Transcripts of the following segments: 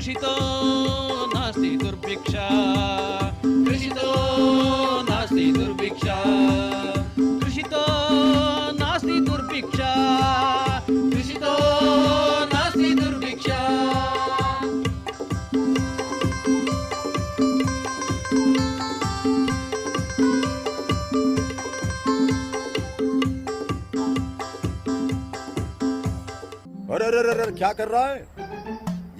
कृषितो नास्ति दुर्भिक्षा। कृषितो नास्ति दुर्भिक्षा। कृषितो नास्ति दुर्भिक्षा। कृषितो नास्ति दुर्भिक्षा। अरे अरे अरे क्या कर रहा है?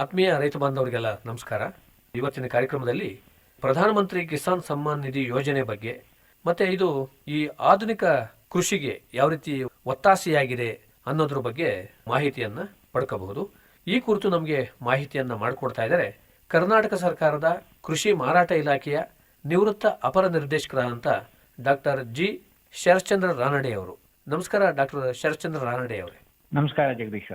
ಆತ್ಮೀಯ ರೈತ ಬಾಂಧವರಿಗೆಲ್ಲ ನಮಸ್ಕಾರ. ಇವತ್ತಿನ ಕಾರ್ಯಕ್ರಮದಲ್ಲಿ ಪ್ರಧಾನಮಂತ್ರಿ ಕಿಸಾನ್ ಸಮ್ಮಾನ್ ನಿಧಿ ಯೋಜನೆ ಬಗ್ಗೆ ಮತ್ತೆ ಇದು ಈ ಆಧುನಿಕ ಕೃಷಿಗೆ ಯಾವ ರೀತಿ ಒತ್ತಾಸೆಯಾಗಿದೆ ಅನ್ನೋದ್ರ ಬಗ್ಗೆ ಮಾಹಿತಿಯನ್ನ ಪಡ್ಕೋಬಹುದು. ಈ ಕುರಿತು ನಮಗೆ ಮಾಹಿತಿಯನ್ನ ಮಾಡಿಕೊಡ್ತಾ ಇದ್ದಾರೆ ಕರ್ನಾಟಕ ಸರ್ಕಾರದ ಕೃಷಿ ಮಾರಾಟ ಇಲಾಖೆಯ ನಿವೃತ್ತ ಅಪರ ನಿರ್ದೇಶಕರಾದಂಥ ಡಾಕ್ಟರ್ ಜಿ. ಶರಶ್ಚಂದ್ರ ರಾನಡೆ ಅವರು. ನಮಸ್ಕಾರ ಡಾಕ್ಟರ್ ಶರಶ್ಚಂದ್ರ ರಾನಡೆ ಅವರೇ. ನಮಸ್ಕಾರ ಜಗದೀಶ್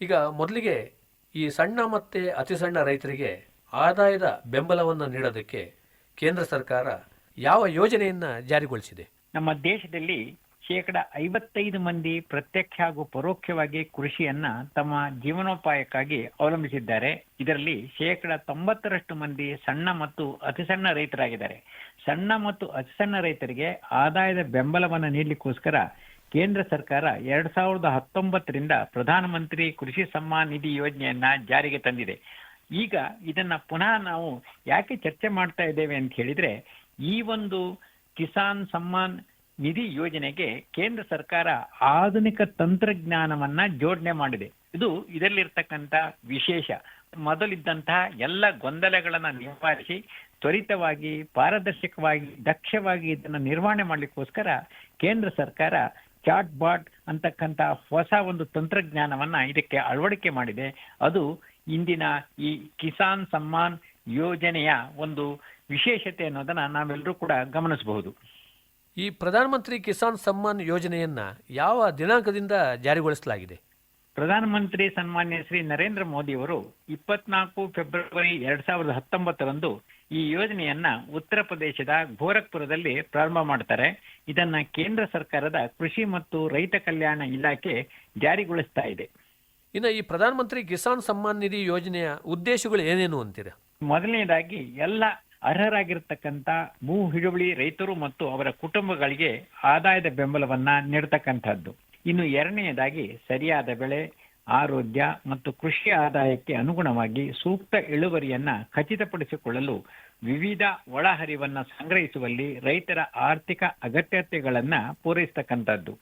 ಈಗ ಮೊದಲಿಗೆ ಈ ಸಣ್ಣ ಮತ್ತು ಅತಿ ಸಣ್ಣ ರೈತರಿಗೆ ಆದಾಯದ ಬೆಂಬಲವನ್ನು ನೀಡೋದಕ್ಕೆ ಕೇಂದ್ರ ಸರ್ಕಾರ ಯಾವ ಯೋಜನೆಯನ್ನ ಜಾರಿಗೊಳಿಸಿದೆ? ನಮ್ಮ ದೇಶದಲ್ಲಿ ಶೇಕಡ ಐವತ್ತೈದು ಮಂದಿ ಪ್ರತ್ಯಕ್ಷ ಹಾಗೂ ಪರೋಕ್ಷವಾಗಿ ಕೃಷಿಯನ್ನ ತಮ್ಮ ಜೀವನೋಪಾಯಕ್ಕಾಗಿ ಅವಲಂಬಿಸಿದ್ದಾರೆ. ಇದರಲ್ಲಿ ಶೇಕಡ ತೊಂಬತ್ತರಷ್ಟು ಮಂದಿ ಸಣ್ಣ ಮತ್ತು ಅತಿ ಸಣ್ಣ ರೈತರಾಗಿದ್ದಾರೆ. ಸಣ್ಣ ಮತ್ತು ಅತಿ ಸಣ್ಣ ರೈತರಿಗೆ ಆದಾಯದ ಬೆಂಬಲವನ್ನು ನೀಡಲಿಕ್ಕೋಸ್ಕರ ಕೇಂದ್ರ ಸರ್ಕಾರ ಎರಡ್ ಸಾವಿರದ ಹತ್ತೊಂಬತ್ತರಿಂದ ಪ್ರಧಾನಮಂತ್ರಿ ಕೃಷಿ ಸಮ್ಮಾನ್ ನಿಧಿ ಯೋಜನೆಯನ್ನ ಜಾರಿಗೆ ತಂದಿದೆ. ಈಗ ಇದನ್ನ ಪುನಃ ನಾವು ಯಾಕೆ ಚರ್ಚೆ ಮಾಡ್ತಾ ಇದ್ದೇವೆ ಅಂತ ಹೇಳಿದ್ರೆ, ಈ ಒಂದು ಕಿಸಾನ್ ಸಮ್ಮಾನ್ ನಿಧಿ ಯೋಜನೆಗೆ ಕೇಂದ್ರ ಸರ್ಕಾರ ಆಧುನಿಕ ತಂತ್ರಜ್ಞಾನವನ್ನ ಜೋಡಣೆ ಮಾಡಿದೆ. ಇದು ಇದರಲ್ಲಿರ್ತಕ್ಕಂಥ ವಿಶೇಷ. ಮೊದಲಿದ್ದಂತಹ ಎಲ್ಲ ಗೊಂದಲಗಳನ್ನ ನಿವಾರಿಸಿ, ತ್ವರಿತವಾಗಿ, ಪಾರದರ್ಶಕವಾಗಿ, ದಕ್ಷವಾಗಿ ಇದನ್ನ ನಿರ್ವಹಣೆ ಮಾಡಲಿಕ್ಕೋಸ್ಕರ ಕೇಂದ್ರ ಸರ್ಕಾರ ಚಾಟ್ ಬಾಟ್ ಅಂತಕ್ಕಂಥ ಹೊಸ ಒಂದು ತಂತ್ರಜ್ಞಾನವನ್ನ ಇದಕ್ಕೆ ಅಳವಡಿಕೆ ಮಾಡಿದೆ. ಅದು ಇಂದಿನ ಈ ಕಿಸಾನ್ ಸಮ್ಮಾನ್ ಯೋಜನೆಯ ಒಂದು ವಿಶೇಷತೆ ಅನ್ನೋದನ್ನ ನಾವೆಲ್ಲರೂ ಕೂಡ ಗಮನಿಸಬಹುದು. ಈ ಪ್ರಧಾನಮಂತ್ರಿ ಕಿಸಾನ್ ಸಮ್ಮಾನ್ ಯೋಜನೆಯನ್ನ ಯಾವ ದಿನಾಂಕದಿಂದ ಜಾರಿಗೊಳಿಸಲಾಗಿದೆ? ಪ್ರಧಾನಮಂತ್ರಿ ಸನ್ಮಾನ್ಯ ಶ್ರೀ ನರೇಂದ್ರ ಮೋದಿ ಅವರು ಇಪ್ಪತ್ನಾಲ್ಕು ಫೆಬ್ರವರಿ ಎರಡ್ ಸಾವಿರದ ಹತ್ತೊಂಬತ್ತರಂದು ಈ ಯೋಜನೆಯನ್ನ ಉತ್ತರ ಪ್ರದೇಶದ ಗೋರಖ್ಪುರದಲ್ಲಿ ಪ್ರಾರಂಭ ಮಾಡ್ತಾರೆ. ಇದನ್ನ ಕೇಂದ್ರ ಸರ್ಕಾರದ ಕೃಷಿ ಮತ್ತು ರೈತ ಕಲ್ಯಾಣ ಇಲಾಖೆ ಜಾರಿಗೊಳಿಸ್ತಾ ಇದೆ. ಇನ್ನು ಈ ಪ್ರಧಾನಮಂತ್ರಿ ಕಿಸಾನ್ ಸಮ್ಮಾನ್ ನಿಧಿ ಯೋಜನೆಯ ಉದ್ದೇಶಗಳು ಏನೇನು ಅಂತೀರಾ? ಮೊದಲನೇದಾಗಿ ಎಲ್ಲ ಅರ್ಹರಾಗಿರ್ತಕ್ಕಂಥ ಭೂ ಹಿಡುವಳಿ ರೈತರು ಮತ್ತು ಅವರ ಕುಟುಂಬಗಳಿಗೆ ಆದಾಯದ ಬೆಂಬಲವನ್ನ ನೀಡತಕ್ಕಂಥದ್ದು. ಇನ್ನು ಎರಡನೆಯದಾಗಿ ಸರಿಯಾದ ಬೆಳೆ ಆರೋಗ್ಯ ಮತ್ತು ಕೃಷಿ ಆದಾಯಕ್ಕೆ ಅನುಗುಣವಾಗಿ ಸೂಕ್ತ ಇಳುವರಿಯನ್ನ ಖಚಿತಪಡಿಸಿಕೊಳ್ಳಲು ವಿವಿಧ ಒಳಹರಿವನ್ನ ಸಂಗ್ರಹಿಸುವಲ್ಲಿ ರೈತರ ಆರ್ಥಿಕ ಅಗತ್ಯತೆಗಳನ್ನ ಪೂರೈಸತಕ್ಕಂಥದ್ದು.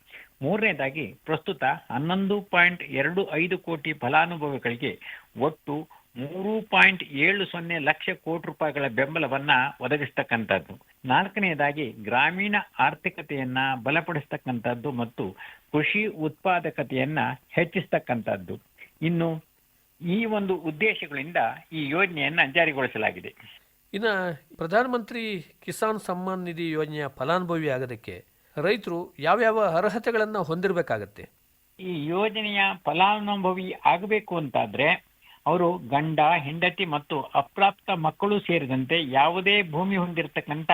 ಮೂರನೇದಾಗಿ ಪ್ರಸ್ತುತ ಹನ್ನೊಂದು ಪಾಯಿಂಟ್ ಎರಡು ಐದು ಕೋಟಿ ಫಲಾನುಭವಿಗಳಿಗೆ ಒಟ್ಟು ಮೂರು ಪಾಯಿಂಟ್ ಏಳು ಸೊನ್ನೆ ಲಕ್ಷ ಕೋಟಿ ರೂಪಾಯಿಗಳ ಬೆಂಬಲವನ್ನ ಒದಗಿಸ್ತಕ್ಕಂಥದ್ದು. ನಾಲ್ಕನೆಯದಾಗಿ ಗ್ರಾಮೀಣ ಆರ್ಥಿಕತೆಯನ್ನ ಬಲಪಡಿಸ್ತಕ್ಕಂಥದ್ದು ಮತ್ತು ಕೃಷಿ ಉತ್ಪಾದಕತೆಯನ್ನ ಹೆಚ್ಚಿಸ್ತಕ್ಕಂಥದ್ದು. ಇನ್ನು ಈ ಒಂದು ಉದ್ದೇಶಗಳಿಂದ ಈ ಯೋಜನೆಯನ್ನ ಜಾರಿಗೊಳಿಸಲಾಗಿದೆ. ಇನ್ನು ಪ್ರಧಾನಮಂತ್ರಿ ಕಿಸಾನ್ ಸಮ್ಮಾನ್ ನಿಧಿ ಯೋಜನೆಯ ಫಲಾನುಭವಿ ಆಗೋದಕ್ಕೆ ರೈತರು ಯಾವ್ಯಾವ ಅರ್ಹತೆಗಳನ್ನು ಹೊಂದಿರಬೇಕಾಗತ್ತೆ? ಈ ಯೋಜನೆಯ ಫಲಾನುಭವಿ ಆಗಬೇಕು ಅಂತಾದ್ರೆ ಅವರು ಗಂಡ ಹೆಂಡತಿ ಮತ್ತು ಅಪ್ರಾಪ್ತ ಮಕ್ಕಳು ಸೇರಿದಂತೆ ಯಾವುದೇ ಭೂಮಿ ಹೊಂದಿರತಕ್ಕಂಥ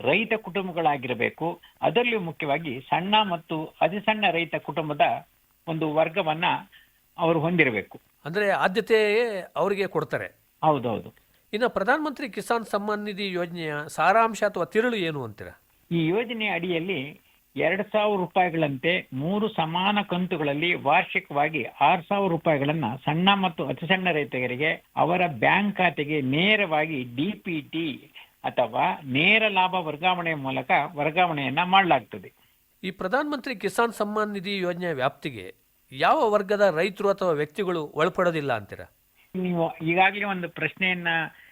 ರೈತ ಕುಟುಂಬಗಳಾಗಿರಬೇಕು. ಅದರಲ್ಲೂ ಮುಖ್ಯವಾಗಿ ಸಣ್ಣ ಮತ್ತು ಅತಿ ಸಣ್ಣ ರೈತ ಕುಟುಂಬದ ಒಂದು ವರ್ಗವನ್ನ ಅವರು ಹೊಂದಿರಬೇಕು. ಅಂದ್ರೆ ಆದ್ಯತೆಯೇ ಅವರಿಗೆ ಕೊಡ್ತಾರೆ. ಹೌದೌದು. ಇನ್ನು ಪ್ರಧಾನಮಂತ್ರಿ ಕಿಸಾನ್ ಸಮ್ಮಾನ್ ನಿಧಿ ಯೋಜನೆಯ ಸಾರಾಂಶ ಅಥವಾ ತಿರುಳು ಏನು ಅಂತೀರಾ? ಈ ಯೋಜನೆ ಅಡಿಯಲ್ಲಿ ಎರಡ್ ಸಾವಿರ ರೂಪಾಯಿಗಳಂತೆ ಮೂರು ಸಮಾನ ಕಂತುಗಳಲ್ಲಿ ವಾರ್ಷಿಕವಾಗಿ ಆರು ಸಾವಿರ ರೂಪಾಯಿಗಳನ್ನ ಸಣ್ಣ ಮತ್ತು ಅತಿ ಸಣ್ಣ ರೈತರಿಗೆ ಅವರ ಬ್ಯಾಂಕ್ ಖಾತೆಗೆ ನೇರವಾಗಿ ಡಿಪಿಟಿ ಅಥವಾ ನೇರ ಲಾಭ ವರ್ಗಾವಣೆ ಮೂಲಕ ವರ್ಗಾವಣೆಯನ್ನ ಮಾಡಲಾಗ್ತದೆ. ಈ ಪ್ರಧಾನಮಂತ್ರಿ ಕಿಸಾನ್ ಸಮ್ಮಾನ್ ನಿಧಿ ಯೋಜನೆ ವ್ಯಾಪ್ತಿಗೆ ಯಾವ ವರ್ಗದ ರೈತರು ಅಥವಾ ವ್ಯಕ್ತಿಗಳು ಒಳಪಡೋದಿಲ್ಲ ಅಂತೀರಾ? ನೀವು ಈಗಾಗಲೇ ಒಂದು ಪ್ರಶ್ನೆಯನ್ನ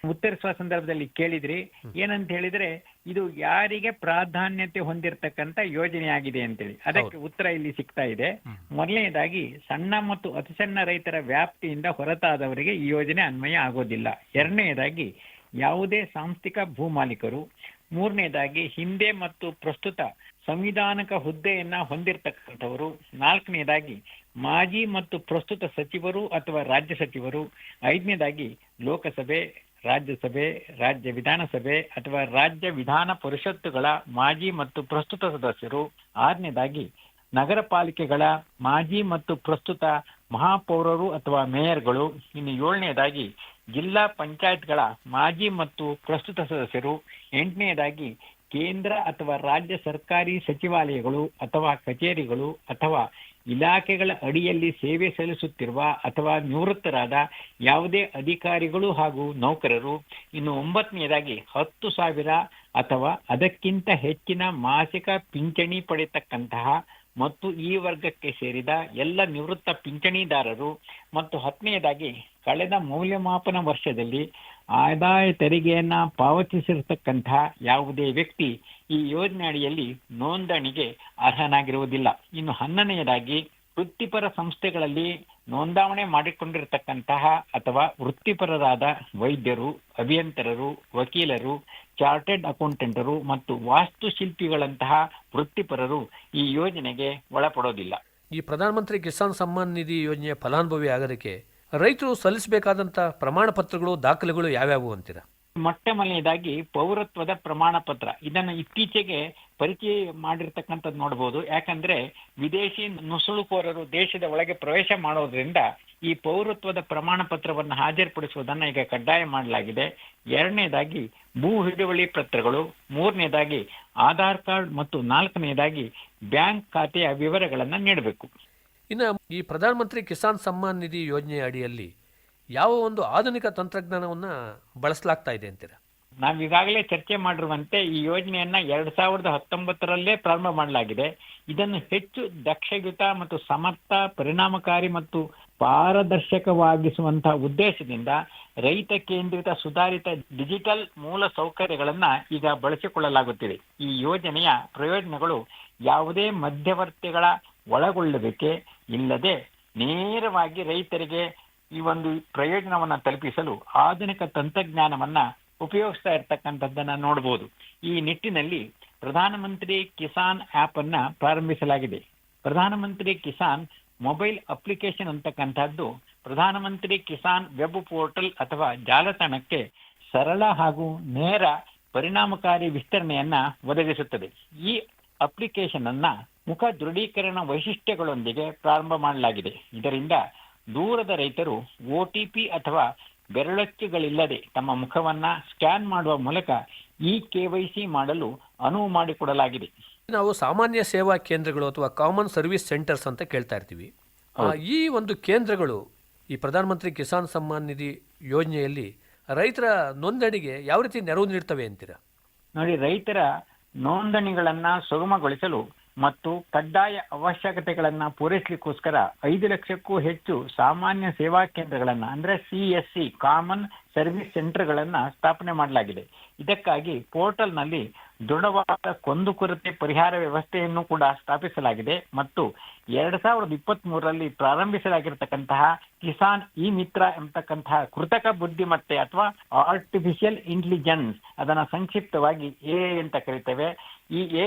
ಉತ್ತರಿಸುವ ಸಂದರ್ಭದಲ್ಲಿ ಕೇಳಿದ್ರಿ. ಏನಂತ ಹೇಳಿದ್ರೆ ಇದು ಯಾರಿಗೆ ಪ್ರಾಧಾನ್ಯತೆ ಹೊಂದಿರತಕ್ಕಂತ ಯೋಜನೆಯಾಗಿದೆ ಅಂತೇಳಿ. ಅದಕ್ಕೆ ಉತ್ತರ ಇಲ್ಲಿ ಸಿಗ್ತಾ ಇದೆ. ಮೊದಲನೇದಾಗಿ ಸಣ್ಣ ಮತ್ತು ಅತಿ ಸಣ್ಣ ರೈತರ ವ್ಯಾಪ್ತಿಯಿಂದ ಹೊರತಾದವರಿಗೆ ಈ ಯೋಜನೆ ಅನ್ವಯ ಆಗೋದಿಲ್ಲ. ಎರಡನೆಯದಾಗಿ ಯಾವುದೇ ಸಾಂಸ್ಥಿಕ ಭೂಮಾಲೀಕರು ಮೂರನೇದಾಗಿ ಹಿಂದೆ ಮತ್ತು ಪ್ರಸ್ತುತ ಸಂವಿಧಾನಕ ಹುದ್ದೆಯನ್ನ ಹೊಂದಿರತಕ್ಕಂಥವರು ನಾಲ್ಕನೇದಾಗಿ ಮಾಜಿ ಮತ್ತು ಪ್ರಸ್ತುತ ಸಚಿವರು ಅಥವಾ ರಾಜ್ಯ ಸಚಿವರು ಐದನೇದಾಗಿ ಲೋಕಸಭೆ, ರಾಜ್ಯಸಭೆ, ರಾಜ್ಯ ವಿಧಾನಸಭೆ ಅಥವಾ ರಾಜ್ಯ ವಿಧಾನ ಪರಿಷತ್ತುಗಳ ಮಾಜಿ ಮತ್ತು ಪ್ರಸ್ತುತ ಸದಸ್ಯರು. ಆರನೇದಾಗಿ ನಗರ ಪಾಲಿಕೆಗಳ ಮಾಜಿ ಮತ್ತು ಪ್ರಸ್ತುತ ಮಹಾಪೌರರು ಅಥವಾ ಮೇಯರ್ಗಳು. ಇನ್ನು ಏಳನೇದಾಗಿ ಜಿಲ್ಲಾ ಪಂಚಾಯತ್ಗಳ ಮಾಜಿ ಮತ್ತು ಪ್ರಸ್ತುತ ಸದಸ್ಯರು. ಎಂಟನೇದಾಗಿ ಕೇಂದ್ರ ಅಥವಾ ರಾಜ್ಯ ಸರ್ಕಾರಿ ಸಚಿವಾಲಯಗಳು ಅಥವಾ ಕಚೇರಿಗಳು ಅಥವಾ ಇಲಾಖೆಗಳ ಅಡಿಯಲ್ಲಿ ಸೇವೆ ಸಲ್ಲಿಸುತ್ತಿರುವ ಅಥವಾ ನಿವೃತ್ತರಾದ ಯಾವುದೇ ಅಧಿಕಾರಿಗಳು ಹಾಗೂ ನೌಕರರು ಇನ್ನು ಒಂಬತ್ತನೆಯದಾಗಿ ಹತ್ತು ಸಾವಿರ ಅಥವಾ ಅದಕ್ಕಿಂತ ಹೆಚ್ಚಿನ ಮಾಸಿಕ ಪಿಂಚಣಿ ಪಡೆಯತಕ್ಕಂತಹ ಮತ್ತು ಈ ವರ್ಗಕ್ಕೆ ಸೇರಿದ ಎಲ್ಲ ನಿವೃತ್ತ ಪಿಂಚಣಿದಾರರು ಮತ್ತು ಹತ್ತನೆಯದಾಗಿ ಕಳೆದ ಮೌಲ್ಯಮಾಪನ ವರ್ಷದಲ್ಲಿ ಆದಾಯ ತೆರಿಗೆಯನ್ನ ಪಾವತಿಸಿರತಕ್ಕಂತಹ ಯಾವುದೇ ವ್ಯಕ್ತಿ ಈ ಯೋಜನೆ ಅಡಿಯಲ್ಲಿ ನೋಂದಣಿಗೆ ಅರ್ಹನಾಗಿರುವುದಿಲ್ಲ. ಇನ್ನು ಹನ್ನನೆಯದಾಗಿ ವೃತ್ತಿಪರ ಸಂಸ್ಥೆಗಳಲ್ಲಿ ನೋಂದಾವಣೆ ಮಾಡಿಕೊಂಡಿರತಕ್ಕಂತಹ ಅಥವಾ ವೃತ್ತಿಪರರಾದ ವೈದ್ಯರು, ಅಭಿಯಂತರರು, ವಕೀಲರು, ಚಾರ್ಟೆಡ್ ಅಕೌಂಟೆಂಟರು ಮತ್ತು ವಾಸ್ತುಶಿಲ್ಪಿಗಳಂತಹ ವೃತ್ತಿಪರರು ಈ ಯೋಜನೆಗೆ ಒಳಪಡೋದಿಲ್ಲ. ಈ ಪ್ರಧಾನಮಂತ್ರಿ ಕಿಸಾನ್ ಸಮ್ಮಾನ್ ನಿಧಿ ಯೋಜನೆಯ ಫಲಾನುಭವಿ ಆಗೋದಕ್ಕೆ ರೈತರು ಸಲ್ಲಿಸಬೇಕಾದಂಥ ಪ್ರಮಾಣ ಪತ್ರಗಳು ದಾಖಲೆಗಳು ಯಾವ್ಯಾವು ಅಂತೀರಾ? ಮೊಟ್ಟ ಮೊದಲನೇದಾಗಿ ಪೌರತ್ವದ ಪ್ರಮಾಣ ಪತ್ರ ಇದನ್ನ ಇತ್ತೀಚೆಗೆ ಪರಿಚಯ ಮಾಡಿರ್ತಕ್ಕಂಥದ್ದು ನೋಡಬಹುದು ಯಾಕಂದ್ರೆ ವಿದೇಶಿ ನುಸುಳುಕೋರರು ದೇಶದ ಒಳಗೆ ಪ್ರವೇಶ ಮಾಡೋದ್ರಿಂದ ಈ ಪೌರತ್ವದ ಪ್ರಮಾಣ ಪತ್ರವನ್ನು ಹಾಜರುಪಡಿಸುವುದನ್ನ ಈಗ ಕಡ್ಡಾಯ ಮಾಡಲಾಗಿದೆ. ಎರಡನೇದಾಗಿ ಭೂ ಹಿಡುವಳಿ ಪತ್ರಗಳು. ಮೂರನೇದಾಗಿ ಆಧಾರ್ ಕಾರ್ಡ್ ಮತ್ತು ನಾಲ್ಕನೇದಾಗಿ ಬ್ಯಾಂಕ್ ಖಾತೆಯ ವಿವರಗಳನ್ನ ನೀಡಬೇಕು. ಇನ್ನು ಈ ಪ್ರಧಾನಮಂತ್ರಿ ಕಿಸಾನ್ ಸಮ್ಮಾನ್ ನಿಧಿ ಯೋಜನೆಯ ಅಡಿಯಲ್ಲಿ ಯಾವ ಒಂದು ಆಧುನಿಕ ತಂತ್ರಜ್ಞಾನವನ್ನು ಬಳಸಲಾಗ್ತಾ ಇದೆ ಅಂತೀರಾ? ನಾವು ಈಗಾಗಲೇ ಚರ್ಚೆ ಮಾಡಿರುವಂತೆ ಈ ಯೋಜನೆಯನ್ನ ಎರಡ್ ಸಾವಿರದ ಹತ್ತೊಂಬತ್ತರಲ್ಲೇ ಪ್ರಾರಂಭ ಮಾಡಲಾಗಿದೆ. ಇದನ್ನು ಹೆಚ್ಚು ದಕ್ಷಯುತ ಮತ್ತು ಸಮರ್ಥ, ಪರಿಣಾಮಕಾರಿ ಮತ್ತು ಪಾರದರ್ಶಕವಾಗಿಸುವಂತಹ ಉದ್ದೇಶದಿಂದ ರೈತ ಕೇಂದ್ರಿತ ಸುಧಾರಿತ ಡಿಜಿಟಲ್ ಮೂಲ ಸೌಕರ್ಯಗಳನ್ನ ಈಗ ಬಳಸಿಕೊಳ್ಳಲಾಗುತ್ತಿದೆ. ಈ ಯೋಜನೆಯ ಪ್ರಯೋಜನಗಳು ಯಾವುದೇ ಮಧ್ಯವರ್ತಿಗಳ ಒಳಗೊಳ್ಳುವಿಕೆ ಇಲ್ಲದೆ ನೇರವಾಗಿ ರೈತರಿಗೆ ಈ ಒಂದು ಪ್ರಯೋಜನವನ್ನ ತಲುಪಿಸಲು ಆಧುನಿಕ ತಂತ್ರಜ್ಞಾನವನ್ನ ಉಪಯೋಗಿಸ್ತಾ ಇರ್ತಕ್ಕಂಥದ್ದನ್ನ ನೋಡಬಹುದು ಈ ನಿಟ್ಟಿನಲ್ಲಿ ಪ್ರಧಾನಮಂತ್ರಿ ಕಿಸಾನ್ ಆಪ್ ಅನ್ನ ಪ್ರಾರಂಭಿಸಲಾಗಿದೆ. ಪ್ರಧಾನಮಂತ್ರಿ ಕಿಸಾನ್ ಮೊಬೈಲ್ ಅಪ್ಲಿಕೇಶನ್ ಅಂತಕ್ಕಂಥದ್ದು ಪ್ರಧಾನಮಂತ್ರಿ ಕಿಸಾನ್ ವೆಬ್ ಪೋರ್ಟಲ್ ಅಥವಾ ಜಾಲತಾಣಕ್ಕೆ ಸರಳ ಹಾಗೂ ನೇರ ಪರಿಣಾಮಕಾರಿ ವಿಸ್ತರಣೆಯನ್ನ ಒದಗಿಸುತ್ತದೆ. ಈ ಅಪ್ಲಿಕೇಶನ್ ಅನ್ನ ಮುಖ ದೃಢೀಕರಣ ವೈಶಿಷ್ಟ್ಯಗಳೊಂದಿಗೆ ಪ್ರಾರಂಭ ಮಾಡಲಾಗಿದೆ. ಇದರಿಂದ ದೂರದ ರೈತರು ಒಟಿಪಿ ಅಥವಾ ಬೆರಳಚ್ಚುಗಳಿಲ್ಲದೆ ತಮ್ಮ ಮುಖವನ್ನ ಸ್ಕ್ಯಾನ್ ಮಾಡುವ ಮೂಲಕ ಈ ಕೆವೈಸಿ ಮಾಡಲು ಅನುವು ಮಾಡಿಕೊಡಲಾಗಿದೆ. ನಾವು ಸಾಮಾನ್ಯ ಸೇವಾ ಕೇಂದ್ರಗಳು ಅಥವಾ ಕಾಮನ್ ಸರ್ವಿಸ್ ಸೆಂಟರ್ಸ್ ಅಂತ ಕೇಳ್ತಾ ಇರ್ತೀವಿ. ಆ, ಈ ಒಂದು ಕೇಂದ್ರಗಳು ಈ ಪ್ರಧಾನಮಂತ್ರಿ ಕಿಸಾನ್ ಸಮ್ಮಾನ್ ನಿಧಿ ಯೋಜನೆಯಲ್ಲಿ ರೈತರ ನೋಂದಣಿಗೆ ಯಾವ ರೀತಿ ನೆರವು ನೀಡ್ತವೆ ಅಂತೀರಾ? ನೋಡಿ ರೈತರ ನೋಂದಣಿಗಳನ್ನ ಸುಗಮಗೊಳಿಸಲು ಮತ್ತು ಕಡ್ಡಾಯ ಅವಶ್ಯಕತೆಗಳನ್ನು ಪೂರೈಸಲಿಕ್ಕೋಸ್ಕರ ಐದು ಲಕ್ಷಕ್ಕೂ ಹೆಚ್ಚು ಸಾಮಾನ್ಯ ಸೇವಾ ಕೇಂದ್ರಗಳನ್ನು, ಅಂದ್ರೆ ಸಿ ಕಾಮನ್ ಸರ್ವಿಸ್ ಸೆಂಟರ್ಗಳನ್ನು ಸ್ಥಾಪನೆ ಮಾಡಲಾಗಿದೆ. ಇದಕ್ಕಾಗಿ ಪೋರ್ಟಲ್ನಲ್ಲಿ ದೃಢವಾದ ಕುಂದುಕೊರತೆ ಪರಿಹಾರ ವ್ಯವಸ್ಥೆಯನ್ನು ಕೂಡ ಸ್ಥಾಪಿಸಲಾಗಿದೆ ಮತ್ತು ಎರಡು ಸಾವಿರದ ಇಪ್ಪತ್ತ್ ಮೂರರಲ್ಲಿ ಪ್ರಾರಂಭಿಸಲಾಗಿರ್ತಕ್ಕಂತಹ ಕಿಸಾನ್ ಇ ಮಿತ್ರ ಎಂಬತಕ್ಕಂತಹ ಕೃತಕ ಬುದ್ಧಿಮತ್ತೆ ಅಥವಾ ಆರ್ಟಿಫಿಷಿಯಲ್ ಇಂಟೆಲಿಜೆನ್ಸ್ ಅದನ್ನು ಸಂಕ್ಷಿಪ್ತವಾಗಿ ಎ ಅಂತ ಕರಿತೇವೆ. ಈ ಎ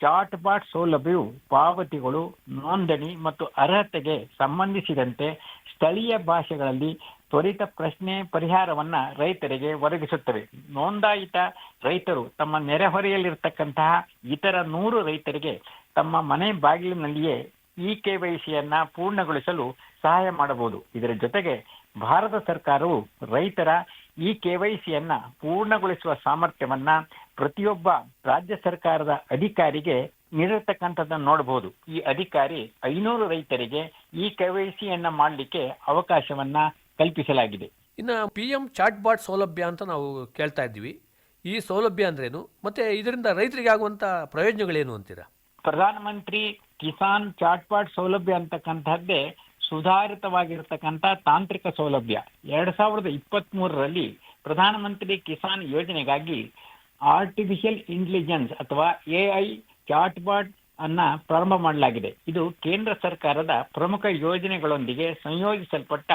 ಬಾಟ್ ಸೌಲಭ್ಯವು ಪಾವತಿಗಳು, ನೋಂದಣಿ ಮತ್ತು ಅರ್ಹತೆಗೆ ಸಂಬಂಧಿಸಿದಂತೆ ಸ್ಥಳೀಯ ಭಾಷೆಗಳಲ್ಲಿ ತ್ವರಿತ ಪ್ರಶ್ನೆ ಪರಿಹಾರವನ್ನ ರೈತರಿಗೆ ಒದಗಿಸುತ್ತವೆ ನೋಂದಾಯಿತ ರೈತರು ತಮ್ಮ ನೆರೆಹೊರೆಯಲ್ಲಿರ್ತಕ್ಕಂತಹ ಇತರ ನೂರು ರೈತರಿಗೆ ತಮ್ಮ ಮನೆ ಬಾಗಿಲಿನಲ್ಲಿಯೇ ಇ ಕೆವೈಸಿಯನ್ನ ಪೂರ್ಣಗೊಳಿಸಲು ಸಹಾಯ ಮಾಡಬಹುದು. ಇದರ ಜೊತೆಗೆ ಭಾರತ ಸರ್ಕಾರವು ರೈತರ ಈ ಕೆವೈಸಿಯನ್ನ ಪೂರ್ಣಗೊಳಿಸುವ ಸಾಮರ್ಥ್ಯವನ್ನ ಪ್ರತಿಯೊಬ್ಬ ರಾಜ್ಯ ಸರ್ಕಾರದ ಅಧಿಕಾರಿಗೆ ನೀಡಿರ್ತಕ್ಕಂಥದ್ದನ್ನು ನೋಡಬಹುದು ಈ ಅಧಿಕಾರಿ ಐನೂರು ರೈತರಿಗೆ ಈ ಕೆವೈಸಿಯನ್ನ ಮಾಡಲಿಕ್ಕೆ ಅವಕಾಶವನ್ನ ಕಲ್ಪಿಸಲಾಗಿದೆ. ಇನ್ನು ಪಿ ಎಂ ಚಾಟ್ ಬಾಟ್ ಸೌಲಭ್ಯ ಅಂತ ನಾವು ಕೇಳ್ತಾ ಇದ್ದೀವಿ. ಈ ಸೌಲಭ್ಯ ಅಂದ್ರೇನು? ಮತ್ತೆ ಇದರಿಂದ ರೈತರಿಗೆ ಆಗುವಂತ ಪ್ರಯೋಜನಗಳೇನು ಅಂತೀರಾ? ಪ್ರಧಾನಮಂತ್ರಿ ಕಿಸಾನ್ ಚಾಟ್ಪಾಟ್ ಸೌಲಭ್ಯ ಅಂತಕ್ಕಂಥದ್ದೇ ಸುಧಾರಿತವಾಗಿರ್ತಕ್ಕಂಥ ತಾಂತ್ರಿಕ ಸೌಲಭ್ಯ. ಎರಡ್ ಸಾವಿರದ ಇಪ್ಪತ್ತ್ ಮೂರರಲ್ಲಿ ಪ್ರಧಾನಮಂತ್ರಿ ಕಿಸಾನ್ ಯೋಜನೆಗಾಗಿ ಆರ್ಟಿಫಿಷಿಯಲ್ ಇಂಟೆಲಿಜೆನ್ಸ್ ಅಥವಾ ಎಐ ಚಾಟ್ಬಾಟ್ ಅನ್ನ ಪ್ರಾರಂಭ ಮಾಡಲಾಗಿದೆ. ಇದು ಕೇಂದ್ರ ಸರ್ಕಾರದ ಪ್ರಮುಖ ಯೋಜನೆಗಳೊಂದಿಗೆ ಸಂಯೋಜಿಸಲ್ಪಟ್ಟ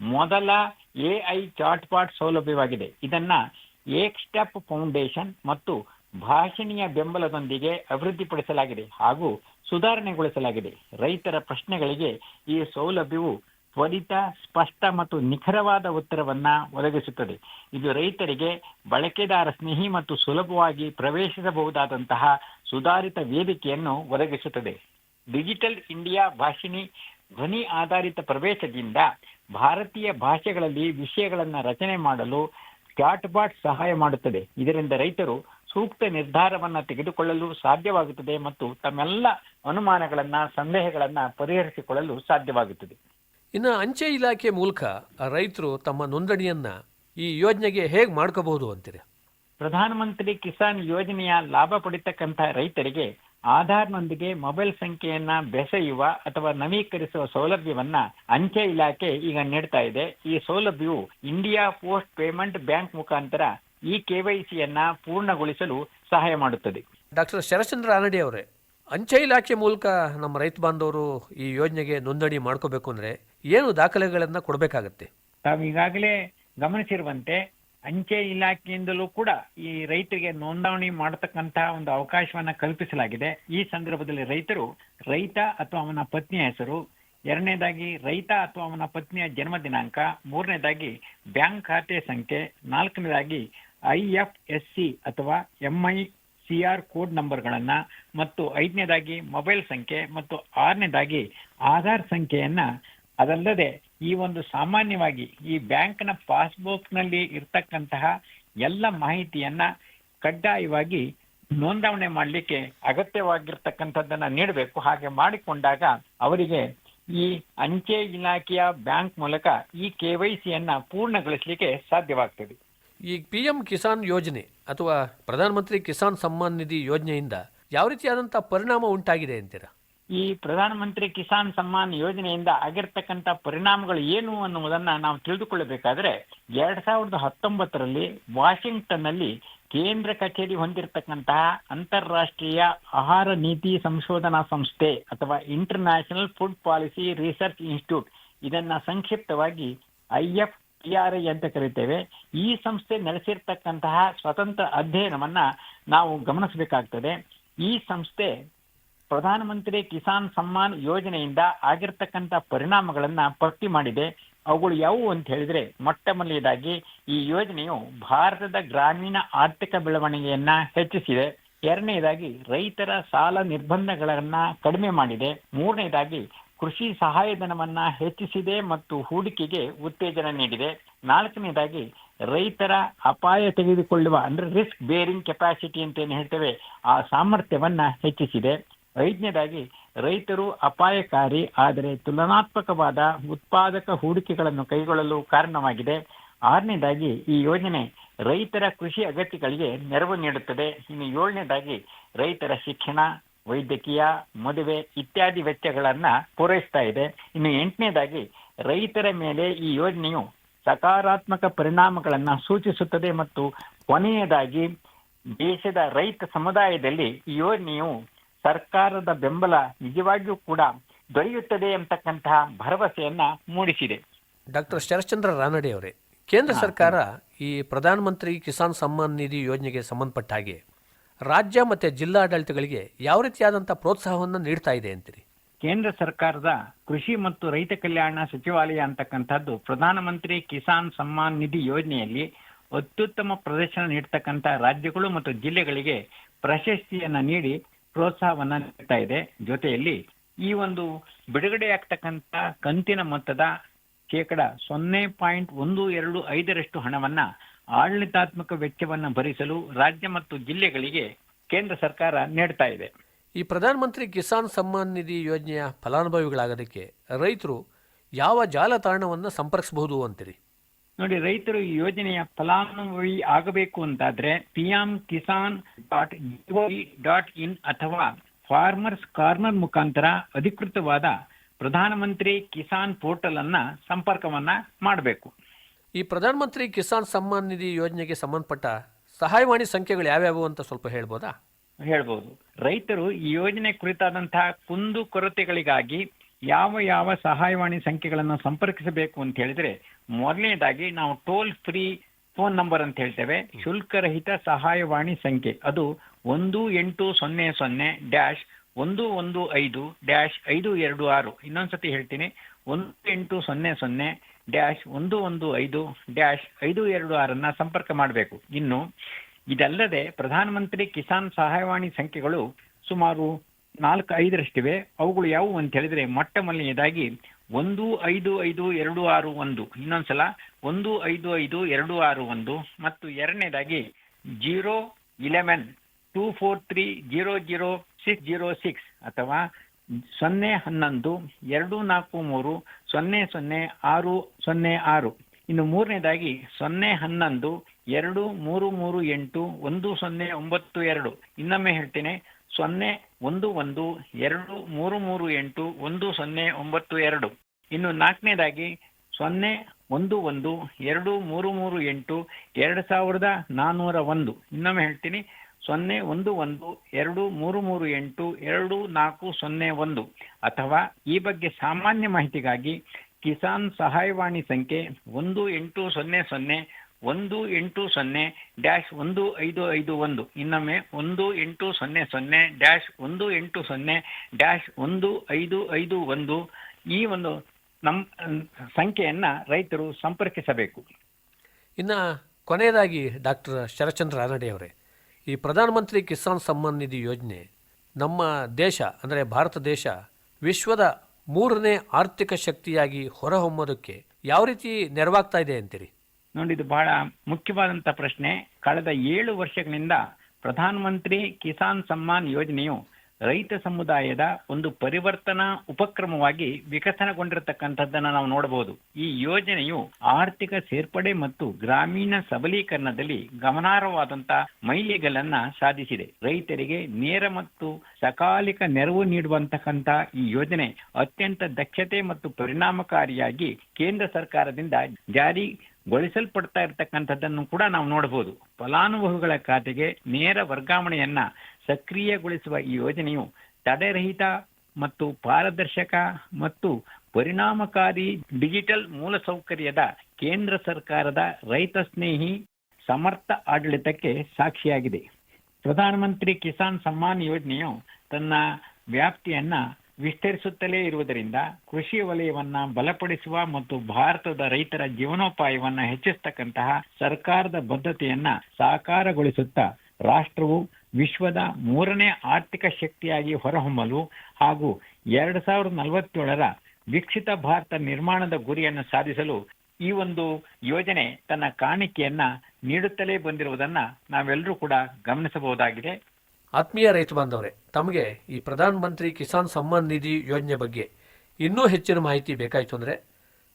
ಮೊದಲ ಎಐ ಚಾಟ್ಬಾಟ್ ಸೌಲಭ್ಯವಾಗಿದೆ. ಇದನ್ನ ಏಕ್ ಸ್ಟೆಪ್ ಫೌಂಡೇಶನ್ ಮತ್ತು ಭಾಷಣೀಯ ಬೆಂಬಲದೊಂದಿಗೆ ಅಭಿವೃದ್ಧಿಪಡಿಸಲಾಗಿದೆ. ಹಾಗೂ ಸುಧಾರಣೆಗೊಳಿಸಲಾಗಿದೆ. ರೈತರ ಪ್ರಶ್ನೆಗಳಿಗೆ ಈ ಸೌಲಭ್ಯವು ತ್ವರಿತ, ಸ್ಪಷ್ಟ ಮತ್ತು ನಿಖರವಾದ ಉತ್ತರವನ್ನ ಒದಗಿಸುತ್ತದೆ. ಇದು ರೈತರಿಗೆ ಬಳಕೆದಾರ ಸ್ನೇಹಿ ಮತ್ತು ಸುಲಭವಾಗಿ ಪ್ರವೇಶಿಸಬಹುದಾದಂತಹ ಸುಧಾರಿತ ವೇದಿಕೆಯನ್ನು ಒದಗಿಸುತ್ತದೆ. ಡಿಜಿಟಲ್ ಇಂಡಿಯಾ ಭಾಷಿಣಿ ಧ್ವನಿ ಆಧಾರಿತ ಪ್ರವೇಶದಿಂದ ಭಾರತೀಯ ಭಾಷೆಗಳಲ್ಲಿ ವಿಷಯಗಳನ್ನು ರಚನೆ ಮಾಡಲು ಚಾಟ್ಬಾಟ್ ಸಹಾಯ ಮಾಡುತ್ತದೆ. ಇದರಿಂದ ರೈತರು ಸೂಕ್ತ ನಿರ್ಧಾರವನ್ನ ತೆಗೆದುಕೊಳ್ಳಲು ಸಾಧ್ಯವಾಗುತ್ತದೆ ಮತ್ತು ತಮ್ಮೆಲ್ಲ ಅನುಮಾನಗಳನ್ನ ಸಂದೇಹಗಳನ್ನ ಪರಿಹರಿಸಿಕೊಳ್ಳಲು ಸಾಧ್ಯವಾಗುತ್ತದೆ. ಇನ್ನು ಅಂಚೆ ಇಲಾಖೆ ಮೂಲಕ ರೈತರು ತಮ್ಮ ನೋಂದಣಿಯನ್ನ ಈ ಯೋಜನೆಗೆ ಹೇಗೆ ಮಾಡ್ಕೋಬಹುದು ಅಂತೀರಿ? ಪ್ರಧಾನಮಂತ್ರಿ ಕಿಸಾನ್ ಯೋಜನೆಯ ಲಾಭ ಪಡಿತಕ್ಕಂಥ ರೈತರಿಗೆ ಆಧಾರ್ನೊಂದಿಗೆ ಮೊಬೈಲ್ ಸಂಖ್ಯೆಯನ್ನ ಬೆಸೆಯುವ ಅಥವಾ ನವೀಕರಿಸುವ ಸೌಲಭ್ಯವನ್ನ ಅಂಚೆ ಇಲಾಖೆ ಈಗ ನೀಡ್ತಾ ಇದೆ. ಈ ಸೌಲಭ್ಯವು ಇಂಡಿಯಾ ಪೋಸ್ಟ್ ಪೇಮೆಂಟ್ ಬ್ಯಾಂಕ್ ಮುಖಾಂತರ ಈ ಕೆವೈಸಿಯನ್ನ ಪೂರ್ಣಗೊಳಿಸಲು ಸಹಾಯ ಮಾಡುತ್ತದೆ. ಡಾಕ್ಟರ್ ಶರಶ್ಚಂದ್ರ ಆನಡಿ ಅವರೇ ಅಂಚೆ ಇಲಾಖೆ ಮೂಲಕ ನಮ್ಮ ರೈತ ಬಾಂಧವರು ಈ ಯೋಜನೆಗೆ ನೋಂದಣಿ ಮಾಡ್ಕೋಬೇಕು ಅಂದ್ರೆ ಏನು ದಾಖಲೆಗಳನ್ನ ಕೊಡಬೇಕಾಗತ್ತೆ? ತಾವು ಈಗಾಗಲೇ ಗಮನಿಸಿರುವಂತೆ ಅಂಚೆ ಇಲಾಖೆಯಿಂದಲೂ ಕೂಡ ಈ ರೈತರಿಗೆ ನೋಂದಣಿ ಮಾಡತಕ್ಕಂತಹ ಒಂದು ಅವಕಾಶವನ್ನ ಕಲ್ಪಿಸಲಾಗಿದೆ. ಈ ಸಂದರ್ಭದಲ್ಲಿ ರೈತರು ರೈತ ಅಥವಾ ಅವನ ಪತ್ನಿಯ ಹೆಸರು ಎರಡನೇದಾಗಿ ರೈತ ಅಥವಾ ಅವನ ಪತ್ನಿಯ ಜನ್ಮ ದಿನಾಂಕ ಮೂರನೇದಾಗಿ ಬ್ಯಾಂಕ್ ಖಾತೆ ಸಂಖ್ಯೆ ನಾಲ್ಕನೇದಾಗಿ ಐ ಎಫ್ ಎಸ್ ಸಿ ಅಥವಾ ಎಂಐ ಸಿ ಆರ್ ಕೋಡ್ ನಂಬರ್ಗಳನ್ನು ಮತ್ತು ಐದನೇದಾಗಿ ಮೊಬೈಲ್ ಸಂಖ್ಯೆ ಮತ್ತು ಆರನೇದಾಗಿ ಆಧಾರ್ ಸಂಖ್ಯೆಯನ್ನು, ಅದಲ್ಲದೆ ಈ ಒಂದು ಸಾಮಾನ್ಯವಾಗಿ ಈ ಬ್ಯಾಂಕ್ನ ಪಾಸ್ಬುಕ್ನಲ್ಲಿ ಇರ್ತಕ್ಕಂತಹ ಎಲ್ಲ ಮಾಹಿತಿಯನ್ನು ಕಡ್ಡಾಯವಾಗಿ ನೋಂದಾವಣೆ ಮಾಡಲಿಕ್ಕೆ ಅಗತ್ಯವಾಗಿರ್ತಕ್ಕಂಥದ್ದನ್ನು ನೀಡಬೇಕು. ಹಾಗೆ ಮಾಡಿಕೊಂಡಾಗ ಅವರಿಗೆ ಈ ಅಂಚೆ ಇಲಾಖೆಯ ಬ್ಯಾಂಕ್ ಮೂಲಕ ಈ ಕೆ ವೈ ಸಿಯನ್ನು ಪೂರ್ಣಗೊಳಿಸಲಿಕ್ಕೆ ಸಾಧ್ಯವಾಗ್ತದೆ. ಈ ಪಿ ಎಂ ಕಿಸಾನ್ ಯೋಜನೆ ಅಥವಾ ಪ್ರಧಾನಮಂತ್ರಿ ಕಿಸಾನ್ ಸಮ್ಮಾನ್ ನಿಧಿ ಯೋಜನೆಯಿಂದ ಯಾವ ರೀತಿಯಾದಂತಹ ಪರಿಣಾಮ ಉಂಟಾಗಿದೆ ಅಂತೀರಾ? ಈ ಪ್ರಧಾನಮಂತ್ರಿ ಕಿಸಾನ್ ಸಮ್ಮಾನ್ ಯೋಜನೆಯಿಂದ ಆಗಿರ್ತಕ್ಕಂಥ ಪರಿಣಾಮಗಳು ಏನು ಅನ್ನುವುದನ್ನ ನಾವು ತಿಳಿದುಕೊಳ್ಳಬೇಕಾದ್ರೆ ಎರಡ್ ಸಾವಿರದ ಹತ್ತೊಂಬತ್ತರಲ್ಲಿ ವಾಷಿಂಗ್ಟನ್ನಲ್ಲಿ ಕೇಂದ್ರ ಕಚೇರಿ ಹೊಂದಿರತಕ್ಕಂತಹ ಅಂತಾರಾಷ್ಟ್ರೀಯ ಆಹಾರ ನೀತಿ ಸಂಶೋಧನಾ ಸಂಸ್ಥೆ ಅಥವಾ international food policy research institute ಇದನ್ನ ಸಂಕ್ಷಿಪ್ತವಾಗಿ I F P R I ಅಂತ ಕರಿತೇವೆ. ಈ ಸಂಸ್ಥೆ ನಡೆಸಿರ್ತಕ್ಕಂತಹ ಸ್ವತಂತ್ರ ಅಧ್ಯಯನವನ್ನ ನಾವು ಗಮನಿಸಬೇಕಾಗ್ತದೆ. ಈ ಸಂಸ್ಥೆ ಪ್ರಧಾನಮಂತ್ರಿ ಕಿಸಾನ್ ಸಮ್ಮಾನ್ ಯೋಜನೆಯಿಂದ ಆಗಿರ್ತಕ್ಕಂಥ ಪರಿಣಾಮಗಳನ್ನ ಪಟ್ಟಿ ಮಾಡಿದೆ. ಅವುಗಳು ಯಾವುವು ಅಂತ ಹೇಳಿದ್ರೆ ಮೊಟ್ಟ ಮೊದಲನೇದಾಗಿ ಈ ಯೋಜನೆಯು ಭಾರತದ ಗ್ರಾಮೀಣ ಆರ್ಥಿಕ ಬೆಳವಣಿಗೆಯನ್ನ ಹೆಚ್ಚಿಸಿದೆ. ಎರಡನೇದಾಗಿ ರೈತರ ಸಾಲ ನಿರ್ಬಂಧಗಳನ್ನ ಕಡಿಮೆ ಮಾಡಿದೆ. ಮೂರನೇದಾಗಿ ಕೃಷಿ ಸಹಾಯಧನವನ್ನ ಹೆಚ್ಚಿಸಿದೆ ಮತ್ತು ಹೂಡಿಕೆಗೆ ಉತ್ತೇಜನ ನೀಡಿದೆ. ನಾಲ್ಕನೇದಾಗಿ, ರೈತರ ಅಪಾಯ ತೆಗೆದುಕೊಳ್ಳುವ ಅಂದ್ರೆ ರಿಸ್ಕ್ ಬೇರಿಂಗ್ ಕೆಪಾಸಿಟಿ ಅಂತ ಏನು ಹೇಳ್ತೇವೆ, ಆ ಸಾಮರ್ಥ್ಯವನ್ನ ಹೆಚ್ಚಿಸಿದೆ. ಐದನೇದಾಗಿ, ರೈತರು ಅಪಾಯಕಾರಿ ಆದರೆ ತುಲನಾತ್ಮಕವಾದ ಉತ್ಪಾದಕ ಹೂಡಿಕೆಗಳನ್ನು ಕೈಗೊಳ್ಳಲು ಕಾರಣವಾಗಿದೆ. ಆರನೇದಾಗಿ, ಈ ಯೋಜನೆ ರೈತರ ಕೃಷಿ ಅಗತ್ಯಗಳಿಗೆ ನೆರವು ನೀಡುತ್ತದೆ. ಇನ್ನು ಏಳನೇದಾಗಿ, ರೈತರ ಶಿಕ್ಷಣ ವೈದ್ಯಕೀಯ, ಮದುವೆ ಇತ್ಯಾದಿ ವೆಚ್ಚಗಳನ್ನ ಪೂರೈಸ್ತಾ ಇದೆ. ಇನ್ನು ಎಂಟನೇದಾಗಿ, ರೈತರ ಮೇಲೆ ಈ ಯೋಜನೆಯು ಸಕಾರಾತ್ಮಕ ಪರಿಣಾಮಗಳನ್ನ ಸೂಚಿಸುತ್ತದೆ ಮತ್ತು ಕೊನೆಯದಾಗಿ, ದೇಶದ ರೈತ ಸಮುದಾಯದಲ್ಲಿ ಈ ಯೋಜನೆಯು ಸರ್ಕಾರದ ಬೆಂಬಲ ನಿಜವಾಗಿಯೂ ಕೂಡ ದೊರೆಯುತ್ತದೆ ಎಂಬತಕ್ಕಂತಹ ಭರವಸೆಯನ್ನ ಮೂಡಿಸಿದೆ. ಡಾಕ್ಟರ್ ಶರಶ್ಚಂದ್ರ ರಾನಡೆ ಅವರೇ, ಕೇಂದ್ರ ಸರ್ಕಾರ ಈ ಪ್ರಧಾನಮಂತ್ರಿ ಕಿಸಾನ್ ಸಮ್ಮಾನ್ ನಿಧಿ ಯೋಜನೆಗೆ ಸಂಬಂಧಪಟ್ಟ ಹಾಗೆ ರಾಜ್ಯ ಮತ್ತು ಜಿಲ್ಲಾಡಳಿತಗಳಿಗೆ ಯಾವ ರೀತಿಯಾದಂಥ ಪ್ರೋತ್ಸಾಹವನ್ನು ನೀಡ್ತಾ ಇದೆ ಅಂತೀರಿ? ಕೇಂದ್ರ ಸರ್ಕಾರದ ಕೃಷಿ ಮತ್ತು ರೈತ ಕಲ್ಯಾಣ ಸಚಿವಾಲಯ ಅಂತಕ್ಕಂಥದ್ದು ಪ್ರಧಾನಮಂತ್ರಿ ಕಿಸಾನ್ ಸಮ್ಮಾನ್ ನಿಧಿ ಯೋಜನೆಯಲ್ಲಿ ಅತ್ಯುತ್ತಮ ಪ್ರದರ್ಶನ ನೀಡ್ತಕ್ಕಂಥ ರಾಜ್ಯಗಳು ಮತ್ತು ಜಿಲ್ಲೆಗಳಿಗೆ ಪ್ರಶಸ್ತಿಯನ್ನ ನೀಡಿ ಪ್ರೋತ್ಸಾಹವನ್ನ ನೀಡ್ತಾ ಇದೆ. ಜೊತೆಯಲ್ಲಿ ಈ ಒಂದು ಬಿಡುಗಡೆಯಾಗ್ತಕ್ಕಂಥ ಕಂತಿನ ಮೊತ್ತದ ಶೇಕಡ ಸೊನ್ನೆ ಪಾಯಿಂಟ್ ಒಂದು ಎರಡು ಐದರಷ್ಟು ಹಣವನ್ನ ಆಡಳಿತಾತ್ಮಕ ವೆಚ್ಚವನ್ನು ಭರಿಸಲು ರಾಜ್ಯ ಮತ್ತು ಜಿಲ್ಲೆಗಳಿಗೆ ಕೇಂದ್ರ ಸರ್ಕಾರ ನೀಡ್ತಾ ಇದೆ. ಈ ಪ್ರಧಾನಮಂತ್ರಿ ಕಿಸಾನ್ ಸಮ್ಮಾನ್ ನಿಧಿ ಯೋಜನೆಯ ಫಲಾನುಭವಿಗಳಾಗೋದಕ್ಕೆ ರೈತರು ಯಾವ ಜಾಲತಾಣವನ್ನು ಸಂಪರ್ಕಿಸಬಹುದು ಅಂತೀರಿ? ನೋಡಿ ರೈತರು ಈ ಯೋಜನೆಯ ಫಲಾನುಭವಿ ಆಗಬೇಕು ಅಂತಾದ್ರೆ P M Kisan dot dot in ಅಥವಾ ಫಾರ್ಮರ್ಸ್ ಕಾರ್ನರ್ ಮುಖಾಂತರ ಅಧಿಕೃತವಾದ ಪ್ರಧಾನಮಂತ್ರಿ ಕಿಸಾನ್ ಪೋರ್ಟಲ್ ಅನ್ನ ಸಂಪರ್ಕವನ್ನ ಮಾಡಬೇಕು. ಈ ಪ್ರಧಾನಮಂತ್ರಿ ಕಿಸಾನ್ ಸಮ್ಮಾನ್ ನಿಧಿ ಯೋಜನೆಗೆ ಸಂಬಂಧಪಟ್ಟ ಸಹಾಯವಾಣಿ ಸಂಖ್ಯೆಗಳು ಯಾವ್ಯಾವು ಅಂತ ಸ್ವಲ್ಪ ಹೇಳ್ಬೋದಾ? ಹೇಳ್ಬೋದು. ರೈತರು ಈ ಯೋಜನೆ ಕುರಿತಾದಂತಹ ಕುಂದು ಕೊರತೆಗಳಿಗಾಗಿ ಯಾವ ಯಾವ ಸಹಾಯವಾಣಿ ಸಂಖ್ಯೆಗಳನ್ನು ಸಂಪರ್ಕಿಸಬೇಕು ಅಂತ ಹೇಳಿದ್ರೆ, ಮೊದಲನೇದಾಗಿ ನಾವು ಟೋಲ್ ಫ್ರೀ ಫೋನ್ ನಂಬರ್ ಅಂತ ಹೇಳ್ತೇವೆ. ಶುಲ್ಕರಹಿತ ಸಹಾಯವಾಣಿ ಸಂಖ್ಯೆ. ಅದು ಒಂದು ಎಂಟು ಸೊನ್ನೆ ಸೊನ್ನೆ ಡ್ಯಾಶ್ ಒಂದು ಒಂದು ಐದು ಡ್ಯಾಶ್ ಐದು ಎರಡು ಆರು. ಇನ್ನೊಂದ್ಸತಿ ಹೇಳ್ತೀನಿ. ಒಂದು ಎಂಟು ಸೊನ್ನೆ ಸೊನ್ನೆ ಡ್ಯಾಶ್ ಒಂದು ಒಂದು ಐದು ಡ್ಯಾಶ್ ಐದು ಎರಡು ಆರನ್ನ ಸಂಪರ್ಕ ಮಾಡಬೇಕು. ಇನ್ನು ಇದಲ್ಲದೆ ಪ್ರಧಾನಮಂತ್ರಿ ಕಿಸಾನ್ ಸಹಾಯವಾಣಿ ಸಂಖ್ಯೆಗಳು ಸುಮಾರು ನಾಲ್ಕು ಐದರಷ್ಟಿವೆ. ಅವುಗಳು ಯಾವುವು ಅಂತ ಹೇಳಿದ್ರೆ ಮೊಟ್ಟ ಮೊದಲನೆಯದಾಗಿ ಒಂದು ಐದು ಐದು ಎರಡು ಆರು ಒಂದು, ಇನ್ನೊಂದ್ಸಲ ಒಂದು ಐದು ಐದು ಎರಡು ಆರು ಒಂದು, ಮತ್ತು ಎರಡನೇದಾಗಿ zero eleven two four three zero zero six zero six ಅಥವಾ ಸೊನ್ನೆ ಹನ್ನೊಂದು, ಎರಡು ನಾಲ್ಕು ಮೂರು, ಸೊನ್ನೆ ಸೊನ್ನೆ ಆರು ಸೊನ್ನೆ ಆರು. ಇನ್ನು ಮೂರನೇದಾಗಿ ಸೊನ್ನೆ ಹನ್ನೊಂದು, ಎರಡು ಮೂರು ಮೂರು ಎಂಟು, ಒಂದು ಸೊನ್ನೆ ಒಂಬತ್ತು ಎರಡು. ಇನ್ನೊಮ್ಮೆ ಹೇಳ್ತೇನೆ, ಸೊನ್ನೆ ಒಂದು ಒಂದು, ಎರಡು ಮೂರು ಮೂರು ಎಂಟು, ಒಂದು ಸೊನ್ನೆ ಒಂಬತ್ತು ಎರಡು. ಇನ್ನು ನಾಲ್ಕನೇದಾಗಿ ಸೊನ್ನೆ ಒಂದು ಒಂದು, ಎರಡು ಮೂರು ಮೂರು ಎಂಟು, ಎರಡು ಸಾವಿರದ ನಾನ್ನೂರ ಒಂದು. ಇನ್ನೊಮ್ಮೆ ಹೇಳ್ತೀನಿ ಸೊನ್ನೆ ಒಂದು ಒಂದು, ಎರಡು ಮೂರು ಮೂರು ಎಂಟು, ಎರಡು ನಾಲ್ಕು ಸೊನ್ನೆ ಒಂದು ಅಥವಾ ಈ ಬಗ್ಗೆ ಸಾಮಾನ್ಯ ಮಾಹಿತಿಗಾಗಿ ಕಿಸಾನ್ ಸಹಾಯವಾಣಿ ಸಂಖ್ಯೆ ಒಂದು ಎಂಟು ಸೊನ್ನೆ ಸೊನ್ನೆ, ಒಂದು ಎಂಟು ಸೊನ್ನೆ ಡ್ಯಾಶ್ ಒಂದು ಐದು ಐದು ಒಂದು. ಇನ್ನೊಮ್ಮೆ ಒಂದು ಎಂಟು ಸೊನ್ನೆ ಸೊನ್ನೆ ಡ್ಯಾಶ್ ಒಂದು ಎಂಟು ಸೊನ್ನೆ ಡ್ಯಾಶ್ ಒಂದು ಐದು ಐದು ಒಂದು ಈ ಒಂದು ನಮ್ಮ ಸಂಖ್ಯೆಯನ್ನು ರೈತರು ಸಂಪರ್ಕಿಸಬೇಕು. ಇನ್ನು ಕೊನೆಯದಾಗಿ ಡಾಕ್ಟರ್ ಶರಚಂದ್ರ ಅನಡಿಯವರೇ ಈ ಪ್ರಧಾನಮಂತ್ರಿ ಕಿಸಾನ್ ಸಮ್ಮಾನ್ ನಿಧಿ ಯೋಜನೆ ನಮ್ಮ ದೇಶ, ಅಂದರೆ ಭಾರತ ದೇಶ, ವಿಶ್ವದ ಮೂರನೇ ಆರ್ಥಿಕ ಶಕ್ತಿಯಾಗಿ ಹೊರಹೊಮ್ಮೋದಕ್ಕೆ ಯಾವ ರೀತಿ ನೆರವಾಗ್ತಾ ಇದೆ ಅಂತೀರಿ? ನೋಡಿ, ಇದು ಬಹಳ ಮುಖ್ಯವಾದಂತಹ ಪ್ರಶ್ನೆ. ಕಳೆದ ಏಳು ವರ್ಷಗಳಿಂದ ಪ್ರಧಾನಮಂತ್ರಿ ಕಿಸಾನ್ ಸಮ್ಮಾನ್ ಯೋಜನೆಯು ರೈತ ಸಮುದಾಯದ ಒಂದು ಪರಿವರ್ತನಾ ಉಪಕ್ರಮವಾಗಿ ವಿಕಸನಗೊಂಡಿರತಕ್ಕಂಥದ್ದನ್ನ ನಾವು ನೋಡಬಹುದು. ಈ ಯೋಜನೆಯು ಆರ್ಥಿಕ ಸೇರ್ಪಡೆ ಮತ್ತು ಗ್ರಾಮೀಣ ಸಬಲೀಕರಣದಲ್ಲಿ ಗಮನಾರ್ಹವಾದಂತಹ ಮೈಲಿಗಲನ್ನ ಸಾಧಿಸಿದೆ. ರೈತರಿಗೆ ನೇರ ಮತ್ತು ಸಕಾಲಿಕ ನೆರವು ನೀಡುವಂತಕ್ಕಂಥ ಈ ಯೋಜನೆ ಅತ್ಯಂತ ದಕ್ಷತೆ ಮತ್ತು ಪರಿಣಾಮಕಾರಿಯಾಗಿ ಕೇಂದ್ರ ಸರ್ಕಾರದಿಂದ ಜಾರಿ ಗೊಳಿಸಲ್ಪಡ್ತಾ ಇರತಕ್ಕಂಥದ್ದನ್ನು ಕೂಡ ನಾವು ನೋಡಬಹುದು. ಫಲಾನುಭವಿಗಳ ಖಾತೆಗೆ ನೇರ ವರ್ಗಾವಣೆಯನ್ನ ಸಕ್ರಿಯಗೊಳಿಸುವ ಈ ಯೋಜನೆಯು ತಡೆರಹಿತ ಮತ್ತು ಪಾರದರ್ಶಕ ಮತ್ತು ಪರಿಣಾಮಕಾರಿ ಡಿಜಿಟಲ್ ಮೂಲಸೌಕರ್ಯದ ಕೇಂದ್ರ ಸರ್ಕಾರದ ರೈತ ಸ್ನೇಹಿ ಸಮರ್ಥ ಆಡಳಿತಕ್ಕೆ ಸಾಕ್ಷಿಯಾಗಿದೆ. ಪ್ರಧಾನಮಂತ್ರಿ ಕಿಸಾನ್ ಸಮ್ಮಾನ್ ಯೋಜನೆಯು ತನ್ನ ವ್ಯಾಪ್ತಿಯನ್ನ ವಿಸ್ತರಿಸುತ್ತಲೇ ಇರುವುದರಿಂದ ಕೃಷಿ ವಲಯವನ್ನ ಬಲಪಡಿಸುವ ಮತ್ತು ಭಾರತದ ರೈತರ ಜೀವನೋಪಾಯವನ್ನ ಹೆಚ್ಚಿಸತಕ್ಕಂತಹ ಸರ್ಕಾರದ ಬದ್ಧತೆಯನ್ನ ಸಾಕಾರಗೊಳಿಸುತ್ತಾ ರಾಷ್ಟ್ರವು ವಿಶ್ವದ ಮೂರನೇ ಆರ್ಥಿಕ ಶಕ್ತಿಯಾಗಿ ಹೊರಹೊಮ್ಮಲು ಹಾಗೂ ಎರಡು ಸಾವಿರದ ನಲವತ್ತೇಳರ ವಿಕಸಿತ ಭಾರತ ನಿರ್ಮಾಣದ ಗುರಿಯನ್ನು ಸಾಧಿಸಲು ಈ ಒಂದು ಯೋಜನೆ ತನ್ನ ಕಾಣಿಕೆಯನ್ನ ನೀಡುತ್ತಲೇ ಬಂದಿರುವುದನ್ನ ನಾವೆಲ್ಲರೂ ಕೂಡ ಗಮನಿಸಬಹುದಾಗಿದೆ. ಆತ್ಮೀಯ ರೈತ ಬಾಂಧವರೇ, ತಮಗೆ ಈ ಪ್ರಧಾನ ಮಂತ್ರಿ ಕಿಸಾನ್ ಸಮ್ಮಾನ್ ನಿಧಿ ಯೋಜನೆ ಬಗ್ಗೆ ಇನ್ನೂ ಹೆಚ್ಚಿನ ಮಾಹಿತಿ ಬೇಕಾಯಿತು ಅಂದರೆ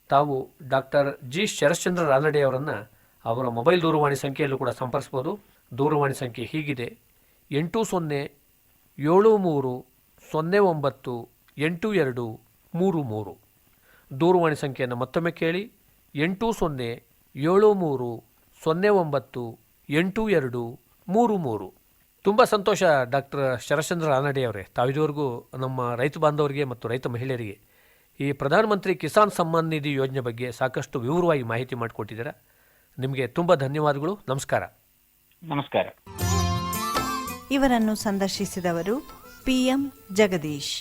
ತಾವು ಡಾಕ್ಟರ್ ಜಿ ಶರಶ್ಚಂದ್ರ ರಾನಡೆ ಅವರನ್ನು ಅವರ ಮೊಬೈಲ್ ದೂರವಾಣಿ ಸಂಖ್ಯೆಯಲ್ಲೂ ಕೂಡ ಸಂಪರ್ಸ್ಬೋದು ದೂರವಾಣಿ ಸಂಖ್ಯೆ ಹೀಗಿದೆ ಎಂಟು ಸೊನ್ನೆ, ಏಳು ಮೂರು, ಸೊನ್ನೆ ಒಂಬತ್ತು, ಎಂಟು ಎರಡು, ಮೂರು ಮೂರು. ದೂರವಾಣಿ ಸಂಖ್ಯೆಯನ್ನು ಮತ್ತೊಮ್ಮೆ ಕೇಳಿ, ಎಂಟು ಸೊನ್ನೆ, ಏಳು ಮೂರು, ಸೊನ್ನೆ ಒಂಬತ್ತು, ಎಂಟು ಎರಡು, ಮೂರು ಮೂರು. ತುಂಬ ಸಂತೋಷ, ಡಾಕ್ಟರ್ ಶರಶ್ಚಂದ್ರ ಅವರೇ. ತಾವಿದುವರೆಗೂ ನಮ್ಮ ರೈತ ಬಾಂಧವರಿಗೆ ಮತ್ತು ರೈತ ಮಹಿಳೆಯರಿಗೆ ಈ ಪ್ರಧಾನಮಂತ್ರಿ ಕಿಸಾನ್ ಸಮ್ಮಾನ್ ನಿಧಿ ಯೋಜನೆ ಬಗ್ಗೆ ಸಾಕಷ್ಟು ವಿವರವಾಗಿ ಮಾಹಿತಿ ಮಾಡಿಕೊಟ್ಟಿದ್ದೀರಾ. ನಿಮಗೆ ತುಂಬ ಧನ್ಯವಾದಗಳು. ನಮಸ್ಕಾರ. ನಮಸ್ಕಾರ. ಇವರನ್ನು ಸಂದರ್ಶಿಸಿದವರು ಪಿಎಂ ಜಗದೀಶ್.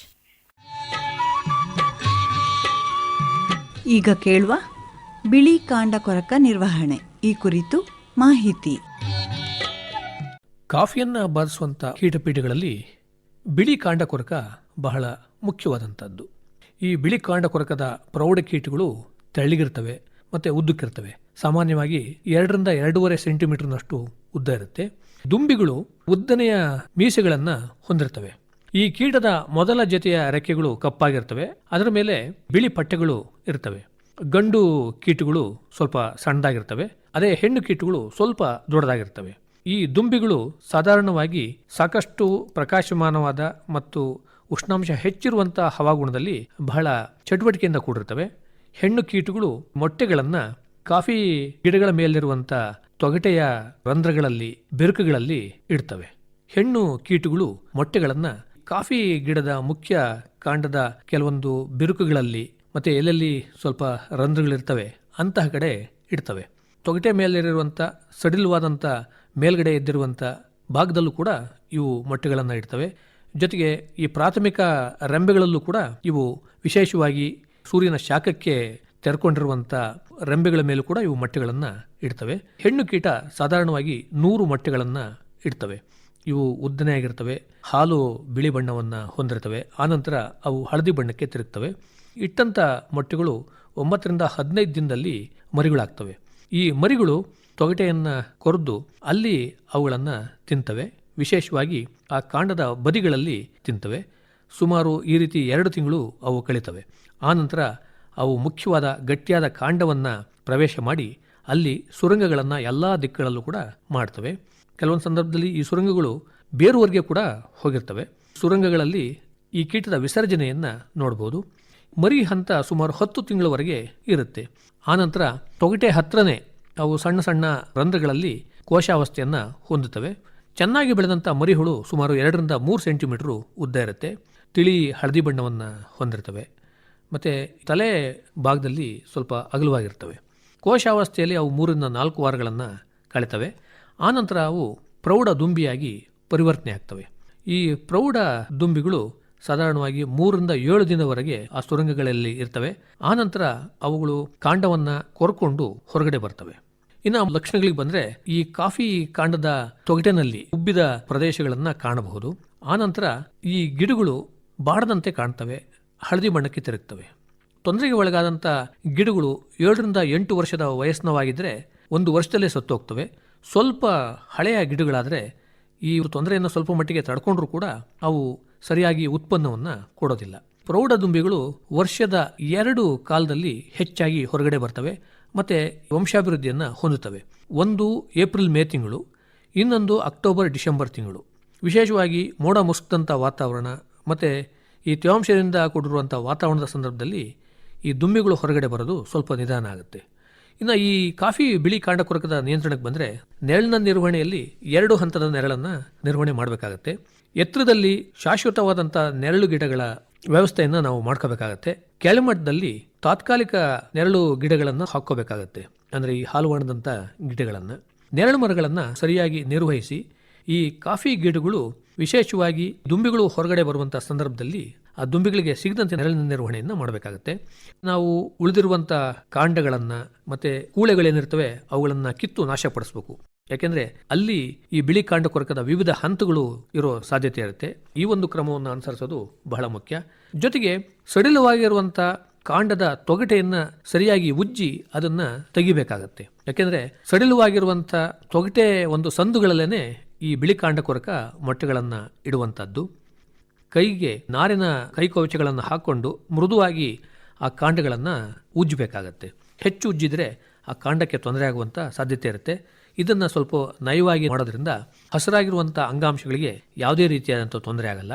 ಈಗ ಕೇಳುವ ಬಿಳಿ ಕಾಂಡ ಕೊರಕ ನಿರ್ವಹಣೆ ಈ ಕುರಿತು ಮಾಹಿತಿ. ಕಾಫಿಯನ್ನು ಬಾಧಿಸುವಂಥ ಕೀಟಪೀಠಗಳಲ್ಲಿ ಬಿಳಿ ಕಾಂಡ ಕೊರಕ ಬಹಳ ಮುಖ್ಯವಾದಂಥದ್ದು ಈ ಬಿಳಿ ಕಾಂಡ ಕೊರಕದ ಪ್ರೌಢ ಕೀಟಗಳು ತೆಳ್ಳಗಿರ್ತವೆ ಮತ್ತು ಉದ್ದಕ್ಕಿರ್ತವೆ. ಸಾಮಾನ್ಯವಾಗಿ ಎರಡರಿಂದ ಎರಡೂವರೆ ಸೆಂಟಿಮೀಟರ್ನಷ್ಟು ಉದ್ದ ಇರುತ್ತೆ. ದುಂಬಿಗಳು ಉದ್ದನೆಯ ಮೀಸೆಗಳನ್ನು ಹೊಂದಿರ್ತವೆ ಈ ಕೀಟದ ಮೊದಲ ಜೊತೆಯ ರೆಕ್ಕೆಗಳು ಕಪ್ಪಾಗಿರ್ತವೆ ಅದರ ಮೇಲೆ ಬಿಳಿ ಪಟ್ಟೆಗಳು ಇರ್ತವೆ ಗಂಡು ಕೀಟಗಳು ಸ್ವಲ್ಪ ಸಣ್ಣದಾಗಿರ್ತವೆ ಅದೇ ಹೆಣ್ಣು ಕೀಟಗಳು ಸ್ವಲ್ಪ ದೊಡ್ಡದಾಗಿರ್ತವೆ ಈ ದುಂಬಿಗಳು ಸಾಧಾರಣವಾಗಿ ಸಾಕಷ್ಟು ಪ್ರಕಾಶಮಾನವಾದ ಮತ್ತು ಉಷ್ಣಾಂಶ ಹೆಚ್ಚಿರುವಂತಹ ಹವಾಗುಣದಲ್ಲಿ ಬಹಳ ಚಟುವಟಿಕೆಯಿಂದ ಕೂಡಿರ್ತವೆ ಹೆಣ್ಣು ಕೀಟಗಳು ಮೊಟ್ಟೆಗಳನ್ನು ಕಾಫಿ ಗಿಡಗಳ ಮೇಲಿರುವಂಥ ತೊಗಟೆಯ ರಂಧ್ರಗಳಲ್ಲಿ, ಬೆರುಕುಗಳಲ್ಲಿ ಇಡ್ತವೆ. ಹೆಣ್ಣು ಕೀಟಗಳು ಮೊಟ್ಟೆಗಳನ್ನು ಕಾಫಿ ಗಿಡದ ಮುಖ್ಯ ಕಾಂಡದ ಕೆಲವೊಂದು ಬಿರುಕುಗಳಲ್ಲಿ ಮತ್ತೆ ಎಲ್ಲೆಲ್ಲಿ ಸ್ವಲ್ಪ ರಂಧ್ರಗಳಿರ್ತವೆ, ಅಂತಹ ಕಡೆ ಇಡ್ತವೆ. ತೊಗಟೆ ಮೇಲಿರುವಂಥ ಸಡಿಲವಾದಂಥ ಮೇಲ್ಗಡೆ ಎದ್ದಿರುವಂಥ ಭಾಗದಲ್ಲೂ ಕೂಡ ಇವು ಮೊಟ್ಟೆಗಳನ್ನು ಇಡ್ತವೆ. ಜೊತೆಗೆ ಈ ಪ್ರಾಥಮಿಕ ರೆಂಬೆಗಳಲ್ಲೂ ಕೂಡ ಇವು ವಿಶೇಷವಾಗಿ ಸೂರ್ಯನ ಶಾಖಕ್ಕೆ ತೆರ್ಕೊಂಡಿರುವಂಥ ರೆಂಬೆಗಳ ಮೇಲೂ ಕೂಡ ಇವು ಮೊಟ್ಟೆಗಳನ್ನು ಇಡ್ತವೆ. ಹೆಣ್ಣು ಕೀಟ ಸಾಧಾರಣವಾಗಿ ನೂರು ಮೊಟ್ಟೆಗಳನ್ನು ಇಡ್ತವೆ. ಇವು ಉದ್ದನೆಯಾಗಿರ್ತವೆ ಹಾಲು ಬಿಳಿ ಬಣ್ಣವನ್ನು ಹೊಂದಿರ್ತವೆ, ಆನಂತರ ಅವು ಹಳದಿ ಬಣ್ಣಕ್ಕೆ ತಿರುಗ್ತವೆ. ಇಟ್ಟಂಥ ಮೊಟ್ಟೆಗಳು ಒಂಬತ್ತರಿಂದ ಹದಿನೈದು ದಿನದಲ್ಲಿ ಮರಿಗಳಾಗ್ತವೆ. ಈ ಮರಿಗಳು ತೊಗಟೆಯನ್ನು ಕೊರೆದು ಅಲ್ಲಿ ಅವುಗಳನ್ನು ತಿಂತವೆ. ವಿಶೇಷವಾಗಿ ಆ ಕಾಂಡದ ಬದಿಗಳಲ್ಲಿ ತಿಂತವೆ. ಸುಮಾರು ಈ ರೀತಿ ಎರಡು ತಿಂಗಳು ಅವು ಕಳೀತವೆ. ಆನಂತರ ಅವು ಮುಖ್ಯವಾದ ಗಟ್ಟಿಯಾದ ಕಾಂಡವನ್ನು ಪ್ರವೇಶ ಮಾಡಿ ಅಲ್ಲಿ ಸುರಂಗಗಳನ್ನು ಎಲ್ಲ ದಿಕ್ಕುಗಳಲ್ಲೂ ಕೂಡ ಮಾಡ್ತವೆ. ಕೆಲವೊಂದು ಸಂದರ್ಭದಲ್ಲಿ ಈ ಸುರಂಗಗಳು ಬೇರುವರೆಗೆ ಕೂಡ ಹೋಗಿರ್ತವೆ. ಸುರಂಗಗಳಲ್ಲಿ ಈ ಕೀಟದ ವಿಸರ್ಜನೆಯನ್ನು ನೋಡ್ಬೋದು. ಮರಿ ಹಂತ ಸುಮಾರು ಹತ್ತು ತಿಂಗಳವರೆಗೆ ಇರುತ್ತೆ. ಆನಂತರ ತೊಗಟೆ ಹತ್ರನೇ ಅವು ಸಣ್ಣ ಸಣ್ಣ ರಂಧ್ರಗಳಲ್ಲಿ ಕೋಶಾವಸ್ಥೆಯನ್ನು ಹೊಂದುತ್ತವೆ. ಚೆನ್ನಾಗಿ ಬೆಳೆದಂಥ ಮರಿಹುಳು ಸುಮಾರು ಎರಡರಿಂದ ಮೂರು ಸೆಂಟಿಮೀಟ್ರು ಉದ್ದ ಇರುತ್ತೆ. ತಿಳಿ ಹಳದಿ ಬಣ್ಣವನ್ನು ಹೊಂದಿರ್ತವೆ. ಮತ್ತು ತಲೆ ಭಾಗದಲ್ಲಿ ಸ್ವಲ್ಪ ಅಗಲವಾಗಿರ್ತವೆ. ಕೋಶಾವಸ್ಥೆಯಲ್ಲಿ ಅವು ಮೂರರಿಂದ ನಾಲ್ಕು ವಾರಗಳನ್ನು ಕಳೀತವೆ. ಆನಂತರ ಅವು ಪ್ರೌಢ ದುಂಬಿಯಾಗಿ ಪರಿವರ್ತನೆ ಆಗ್ತವೆ. ಈ ಪ್ರೌಢ ದುಂಬಿಗಳು ಸಾಧಾರಣವಾಗಿ ಮೂರರಿಂದ ಏಳು ದಿನವರೆಗೆ ಆ ಸುರಂಗಗಳಲ್ಲಿ ಇರ್ತವೆ. ಆನಂತರ ಅವುಗಳು ಕಾಂಡವನ್ನು ಕೊರ್ಕೊಂಡು ಹೊರಗಡೆ ಬರ್ತವೆ. ಇನ್ನು ಲಕ್ಷಣಗಳಿಗೆ ಬಂದರೆ ಈ ಕಾಫಿ ಕಾಂಡದ ತೊಗಟೆನಲ್ಲಿ ಉಬ್ಬಿದ ಪ್ರದೇಶಗಳನ್ನು ಕಾಣಬಹುದು. ಆನಂತರ ಈ ಗಿಡಗಳು ಬಾಡದಂತೆ ಕಾಣ್ತವೆ. ಹಳದಿ ಬಣ್ಣಕ್ಕೆ ತಿರುಗ್ತವೆ. ತೊಂದರೆಗೆ ಒಳಗಾದಂಥ ಗಿಡಗಳು ಏಳರಿಂದ ಎಂಟು ವರ್ಷದ ವಯಸ್ಸಿನವಾಗಿದ್ದರೆ ಒಂದು ವರ್ಷದಲ್ಲೇ ಸತ್ತೋಗ್ತವೆ. ಸ್ವಲ್ಪ ಹಳೆಯ ಗಿಡಗಳಾದರೆ ಈ ತೊಂದರೆಯನ್ನು ಸ್ವಲ್ಪ ಮಟ್ಟಿಗೆ ತಡ್ಕೊಂಡ್ರೂ ಕೂಡ ಅವು ಸರಿಯಾಗಿ ಉತ್ಪನ್ನವನ್ನು ಕೊಡೋದಿಲ್ಲ. ಪ್ರೌಢ ದುಂಬಿಗಳು ವರ್ಷದ ಎರಡು ಕಾಲದಲ್ಲಿ ಹೆಚ್ಚಾಗಿ ಹೊರಗಡೆ ಬರ್ತವೆ ಮತ್ತು ವಂಶಾಭಿವೃದ್ಧಿಯನ್ನು ಹೊಂದುತ್ತವೆ. ಒಂದು ಏಪ್ರಿಲ್ ಮೇ ತಿಂಗಳು, ಇನ್ನೊಂದು ಅಕ್ಟೋಬರ್ ಡಿಸೆಂಬರ್ ತಿಂಗಳು. ವಿಶೇಷವಾಗಿ ಮೋಡ ಮುಸುಕಿದಂಥ ವಾತಾವರಣ ಮತ್ತು ಈ ತೇವಾಂಶದಿಂದ ಕೂಡಿರುವಂಥ ವಾತಾವರಣದ ಸಂದರ್ಭದಲ್ಲಿ ಈ ದುಂಬಿಗಳು ಹೊರಗಡೆ ಬರೋದು ಸ್ವಲ್ಪ ನಿಧಾನ ಆಗುತ್ತೆ. ಇನ್ನು ಈ ಕಾಫಿ ಬಿಳಿ ಕಾಂಡ ಕೊರಕದ ನಿಯಂತ್ರಣಕ್ಕೆ ಬಂದರೆ ನೆರಳಿನ ನಿರ್ವಹಣೆಯಲ್ಲಿ ಎರಡು ಹಂತದ ನೆರಳನ್ನು ನಿರ್ವಹಣೆ ಮಾಡಬೇಕಾಗತ್ತೆ. ಎತ್ತರದಲ್ಲಿ ಶಾಶ್ವತವಾದಂಥ ನೆರಳು ಗಿಡಗಳ ವ್ಯವಸ್ಥೆಯನ್ನು ನಾವು ಮಾಡ್ಕೋಬೇಕಾಗತ್ತೆ. ಕೆಳಮಟ್ಟದಲ್ಲಿ ತಾತ್ಕಾಲಿಕ ನೆರಳು ಗಿಡಗಳನ್ನು ಹಾಕ್ಕೋಬೇಕಾಗತ್ತೆ. ಅಂದರೆ ಈ ಹಾಲು ಒಣದಂಥ ಗಿಡಗಳನ್ನು. ನೆರಳು ಮರಗಳನ್ನು ಸರಿಯಾಗಿ ನಿರ್ವಹಿಸಿ ಈ ಕಾಫಿ ಗಿಡಗಳು ವಿಶೇಷವಾಗಿ ದುಂಬಿಗಳು ಹೊರಗಡೆ ಬರುವಂಥ ಸಂದರ್ಭದಲ್ಲಿ ಆ ದುಂಬಿಗಳಿಗೆ ಸಿಗದಂತೆ ನೆರಳಿನ ನಿರ್ವಹಣೆಯನ್ನು ಮಾಡಬೇಕಾಗುತ್ತೆ. ನಾವು ಉಳಿದಿರುವಂಥ ಕಾಂಡಗಳನ್ನು ಮತ್ತು ಕೂಳೆಗಳೇನಿರ್ತವೆ ಅವುಗಳನ್ನು ಕಿತ್ತು ನಾಶಪಡಿಸಬೇಕು. ಯಾಕೆಂದರೆ ಅಲ್ಲಿ ಈ ಬಿಳಿ ಕಾಂಡ ಕೊರಕದ ವಿವಿಧ ಹಂತಗಳು ಇರೋ ಸಾಧ್ಯತೆ ಇರುತ್ತೆ. ಈ ಒಂದು ಕ್ರಮವನ್ನು ಅನುಸರಿಸೋದು ಬಹಳ ಮುಖ್ಯ. ಜೊತೆಗೆ ಸಡಿಲವಾಗಿರುವಂಥ ಕಾಂಡದ ತೊಗಟೆಯನ್ನು ಸರಿಯಾಗಿ ಉಜ್ಜಿ ಅದನ್ನು ತೆಗಿಬೇಕಾಗತ್ತೆ. ಯಾಕೆಂದರೆ ಸಡಿಲವಾಗಿರುವಂಥ ತೊಗಟೆ ಒಂದು ಸಂದುಗಳಲ್ಲೇ ಈ ಬಿಳಿ ಕಾಂಡ ಕೊರಕ ಮೊಟ್ಟೆಗಳನ್ನು ಇಡುವಂಥದ್ದು ಕೈಗೆ ನಾರಿನ ಕೈಕವಚಗಳನ್ನು ಹಾಕ್ಕೊಂಡು ಮೃದುವಾಗಿ ಆ ಕಾಂಡಗಳನ್ನು ಉಜ್ಜಬೇಕಾಗತ್ತೆ. ಹೆಚ್ಚು ಉಜ್ಜಿದರೆ ಆ ಕಾಂಡಕ್ಕೆ ತೊಂದರೆ ಆಗುವಂಥ ಸಾಧ್ಯತೆ ಇರುತ್ತೆ. ಇದನ್ನು ಸ್ವಲ್ಪ ನಯವಾಗಿ ಮಾಡೋದ್ರಿಂದ ಹಸಿರಾಗಿರುವಂಥ ಅಂಗಾಂಶಗಳಿಗೆ ಯಾವುದೇ ರೀತಿಯಾದಂಥ ತೊಂದರೆ ಆಗಲ್ಲ.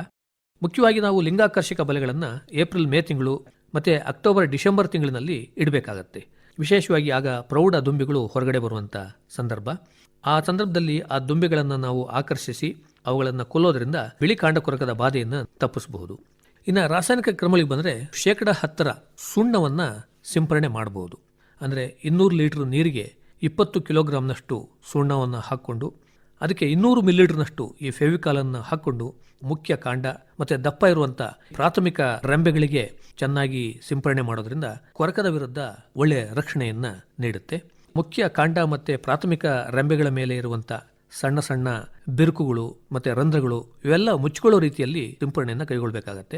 ಮುಖ್ಯವಾಗಿ ನಾವು ಲಿಂಗಾಕರ್ಷಕ ಬಲೆಗಳನ್ನು ಏಪ್ರಿಲ್, ಮೇ ತಿಂಗಳು ಮತ್ತು ಅಕ್ಟೋಬರ್, ಡಿಸೆಂಬರ್ ತಿಂಗಳಿನಲ್ಲಿ ಇಡಬೇಕಾಗತ್ತೆ. ವಿಶೇಷವಾಗಿ ಆಗ ಪ್ರೌಢ ದುಂಬಿಗಳು ಹೊರಗಡೆ ಬರುವಂಥ ಸಂದರ್ಭ. ಆ ಸಂದರ್ಭದಲ್ಲಿ ಆ ದುಂಬೆಗಳನ್ನು ನಾವು ಆಕರ್ಷಿಸಿ ಅವುಗಳನ್ನು ಕೊಲ್ಲೋದ್ರಿಂದ ಬಿಳಿ ಕಾಂಡ ಕೊರಕದ ಬಾಧೆಯನ್ನು ತಪ್ಪಿಸಬಹುದು. ಇನ್ನು ರಾಸಾಯನಿಕ ಕ್ರಮಗಳಿಗೆ ಬಂದರೆ ಶೇಕಡ ಹತ್ತರ ಸುಣ್ಣವನ್ನು ಸಿಂಪರಣೆ ಮಾಡಬಹುದು. ಅಂದರೆ ಇನ್ನೂರು ಲೀಟರ್ ನೀರಿಗೆ ಇಪ್ಪತ್ತು ಕಿಲೋಗ್ರಾಮ್ನಷ್ಟು ಸುಣ್ಣವನ್ನು ಹಾಕ್ಕೊಂಡು, ಅದಕ್ಕೆ ಇನ್ನೂರು ಮಿಲಿಲೀಟರ್ನಷ್ಟು ಈ ಫೆವಿಕಾಲನ್ನು ಹಾಕ್ಕೊಂಡು ಮುಖ್ಯ ಕಾಂಡ ಮತ್ತು ದಪ್ಪ ಇರುವಂಥ ಪ್ರಾಥಮಿಕ ರೆಂಬೆಗಳಿಗೆ ಚೆನ್ನಾಗಿ ಸಿಂಪರಣೆ ಮಾಡೋದ್ರಿಂದ ಕೊರಕದ ವಿರುದ್ಧ ಒಳ್ಳೆಯ ರಕ್ಷಣೆಯನ್ನು ನೀಡುತ್ತೆ. ಮುಖ್ಯ ಕಾಂಡ ಮತ್ತು ಪ್ರಾಥಮಿಕ ರೆಂಬೆಗಳ ಮೇಲೆ ಇರುವಂಥ ಸಣ್ಣ ಸಣ್ಣ ಬಿರುಕುಗಳು ಮತ್ತು ರಂಧ್ರಗಳು ಇವೆಲ್ಲ ಮುಚ್ಚಿಕೊಳ್ಳೋ ರೀತಿಯಲ್ಲಿ ಸಿಂಪರಣೆಯನ್ನು ಕೈಗೊಳ್ಳಬೇಕಾಗತ್ತೆ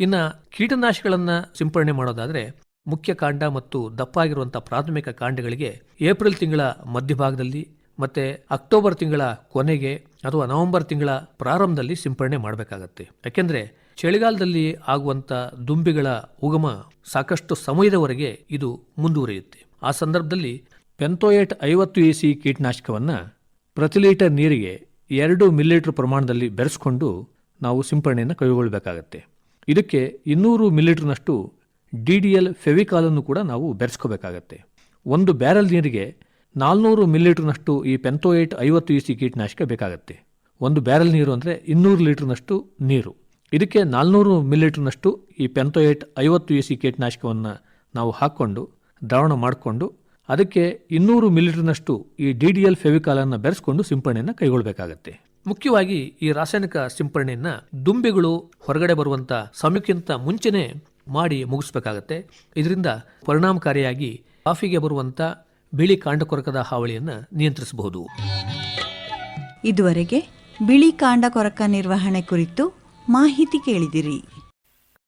ಇನ್ನು ಕೀಟನಾಶಕಗಳನ್ನು ಸಿಂಪರಣೆ ಮಾಡೋದಾದರೆ ಮುಖ್ಯ ಕಾಂಡ ಮತ್ತು ದಪ್ಪಾಗಿರುವಂಥ ಪ್ರಾಥಮಿಕ ಕಾಂಡಗಳಿಗೆ ಏಪ್ರಿಲ್ ತಿಂಗಳ ಮಧ್ಯಭಾಗದಲ್ಲಿ ಮತ್ತು ಅಕ್ಟೋಬರ್ ತಿಂಗಳ ಕೊನೆಗೆ ಅಥವಾ ನವೆಂಬರ್ ತಿಂಗಳ ಪ್ರಾರಂಭದಲ್ಲಿ ಸಿಂಪರಣೆ ಮಾಡಬೇಕಾಗತ್ತೆ. ಯಾಕೆಂದರೆ ಚಳಿಗಾಲದಲ್ಲಿ ಆಗುವಂಥ ದುಂಬಿಗಳ ಉಗಮ ಸಾಕಷ್ಟು ಸಮಯದವರೆಗೆ ಇದು ಮುಂದುವರಿಯುತ್ತೆ. ಆ ಸಂದರ್ಭದಲ್ಲಿ ಪೆಂತೋಯೇಟ್ ಐವತ್ತು ಎ ಸಿ ಕೀಟನಾಶಕವನ್ನು ಪ್ರತಿ ಲೀಟರ್ ನೀರಿಗೆ ಎರಡು ಮಿಲಿಲೀಟರ್ ಪ್ರಮಾಣದಲ್ಲಿ ಬೆರೆಸ್ಕೊಂಡು ನಾವು ಸಿಂಪರಣೆಯನ್ನು ಕೈಗೊಳ್ಳಬೇಕಾಗತ್ತೆ. ಇದಕ್ಕೆ ಇನ್ನೂರು ಮಿಲಿಲೀಟರ್ನಷ್ಟು ಡಿ ಡಿ ಎಲ್ ಫೆವಿಕಾಲನ್ನು ಕೂಡ ನಾವು ಬೆರೆಸ್ಕೋಬೇಕಾಗತ್ತೆ. ಒಂದು ಬ್ಯಾರಲ್ ನೀರಿಗೆ ನಾಲ್ನೂರು ಮಿಲಿಲೀಟರ್ನಷ್ಟು ಈ ಪೆಂತೋಯೇಟ್ ಐವತ್ತು ಇ ಸಿ ಕೀಟನಾಶಕ ಬೇಕಾಗತ್ತೆ. ಒಂದು ಬ್ಯಾರಲ್ ನೀರು ಅಂದರೆ ಇನ್ನೂರು ಲೀಟರ್ನಷ್ಟು ನೀರು. ಇದಕ್ಕೆ ನಾಲ್ನೂರು ಮಿಲಿಲೀಟರ್ನಷ್ಟು ಈ ಪೆಂತೋಯೇಟ್ ಐವತ್ತು ಇ ಸಿ ಕೀಟನಾಶಕವನ್ನು ನಾವು ಹಾಕ್ಕೊಂಡು, ದ್ರಾವಣ ಮಾಡಿಕೊಂಡು ಅದಕ್ಕೆ ಇನ್ನೂರು ಮಿಲಿಟರ್ನಷ್ಟು ಈ ಡಿ ಡಿ ಎಲ್ ಫೆವಿಕಾಲನ್ನು ಬೆರೆಸ್ಕೊಂಡು ಸಿಂಪರಣೆಯನ್ನು ಕೈಗೊಳ್ಳಬೇಕಾಗತ್ತೆ ಮುಖ್ಯವಾಗಿ ಈ ರಾಸಾಯನಿಕ ಸಿಂಪರಣೆಯನ್ನ ದುಂಬಿಗಳು ಹೊರಗಡೆ ಬರುವಂತ ಸಮಯಕ್ಕಿಂತ ಮುಂಚೆನೆ ಮಾಡಿ ಮುಗಿಸ್ಬೇಕಾಗತ್ತೆ. ಇದರಿಂದ ಪರಿಣಾಮಕಾರಿಯಾಗಿ ಕಾಫಿಗೆ ಬರುವಂತ ಬಿಳಿ ಕಾಂಡಕೊರಕದ ಹಾವಳಿಯನ್ನು ನಿಯಂತ್ರಿಸಬಹುದು. ಇದುವರೆಗೆ ಬಿಳಿ ಕಾಂಡ ಕೊರಕ ನಿರ್ವಹಣೆ ಕುರಿತು ಮಾಹಿತಿ ಕೇಳಿದಿರಿ.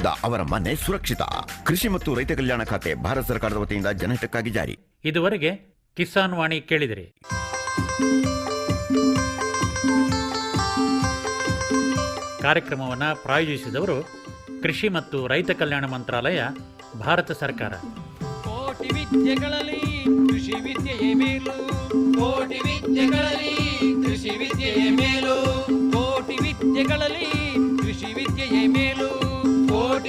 ಪೆನ್ಷನ್ನಿಂದ ಅವರ ಮನೆ ಸುರಕ್ಷಿತ. ಕೃಷಿ ಮತ್ತು ರೈತ ಕಲ್ಯಾಣ ಖಾತೆ ಭಾರತ ಸರ್ಕಾರದ ವತಿಯಿಂದ ಜನಹಿತಕ್ಕಾಗಿ ಜಾರಿ. ಇದುವರೆಗೆ ಕಿಸಾನ್ ವಾಣಿ ಕೇಳಿದಿರಿ. ಕಾರ್ಯಕ್ರಮವನ್ನು ಪ್ರಾಯೋಜಿಸಿದವರು ಕೃಷಿ ಮತ್ತು ರೈತ ಕಲ್ಯಾಣ ಮಂತ್ರಾಲಯ ಭಾರತ ಸರ್ಕಾರ. ಕೋಟಿ ವಿದ್ಯೆಗಳಲ್ಲಿ ಕೃಷಿ ವಿದ್ಯೆಯೇ ಮೇಲು. ಕೋಟಿ ವಿದ್ಯೆಗಳಲ್ಲಿ ಕೃಷಿ ವಿದ್ಯೆಯೇ ಮೇಲು. ಕೋಟಿ ವಿದ್ಯೆಗಳಲ್ಲಿ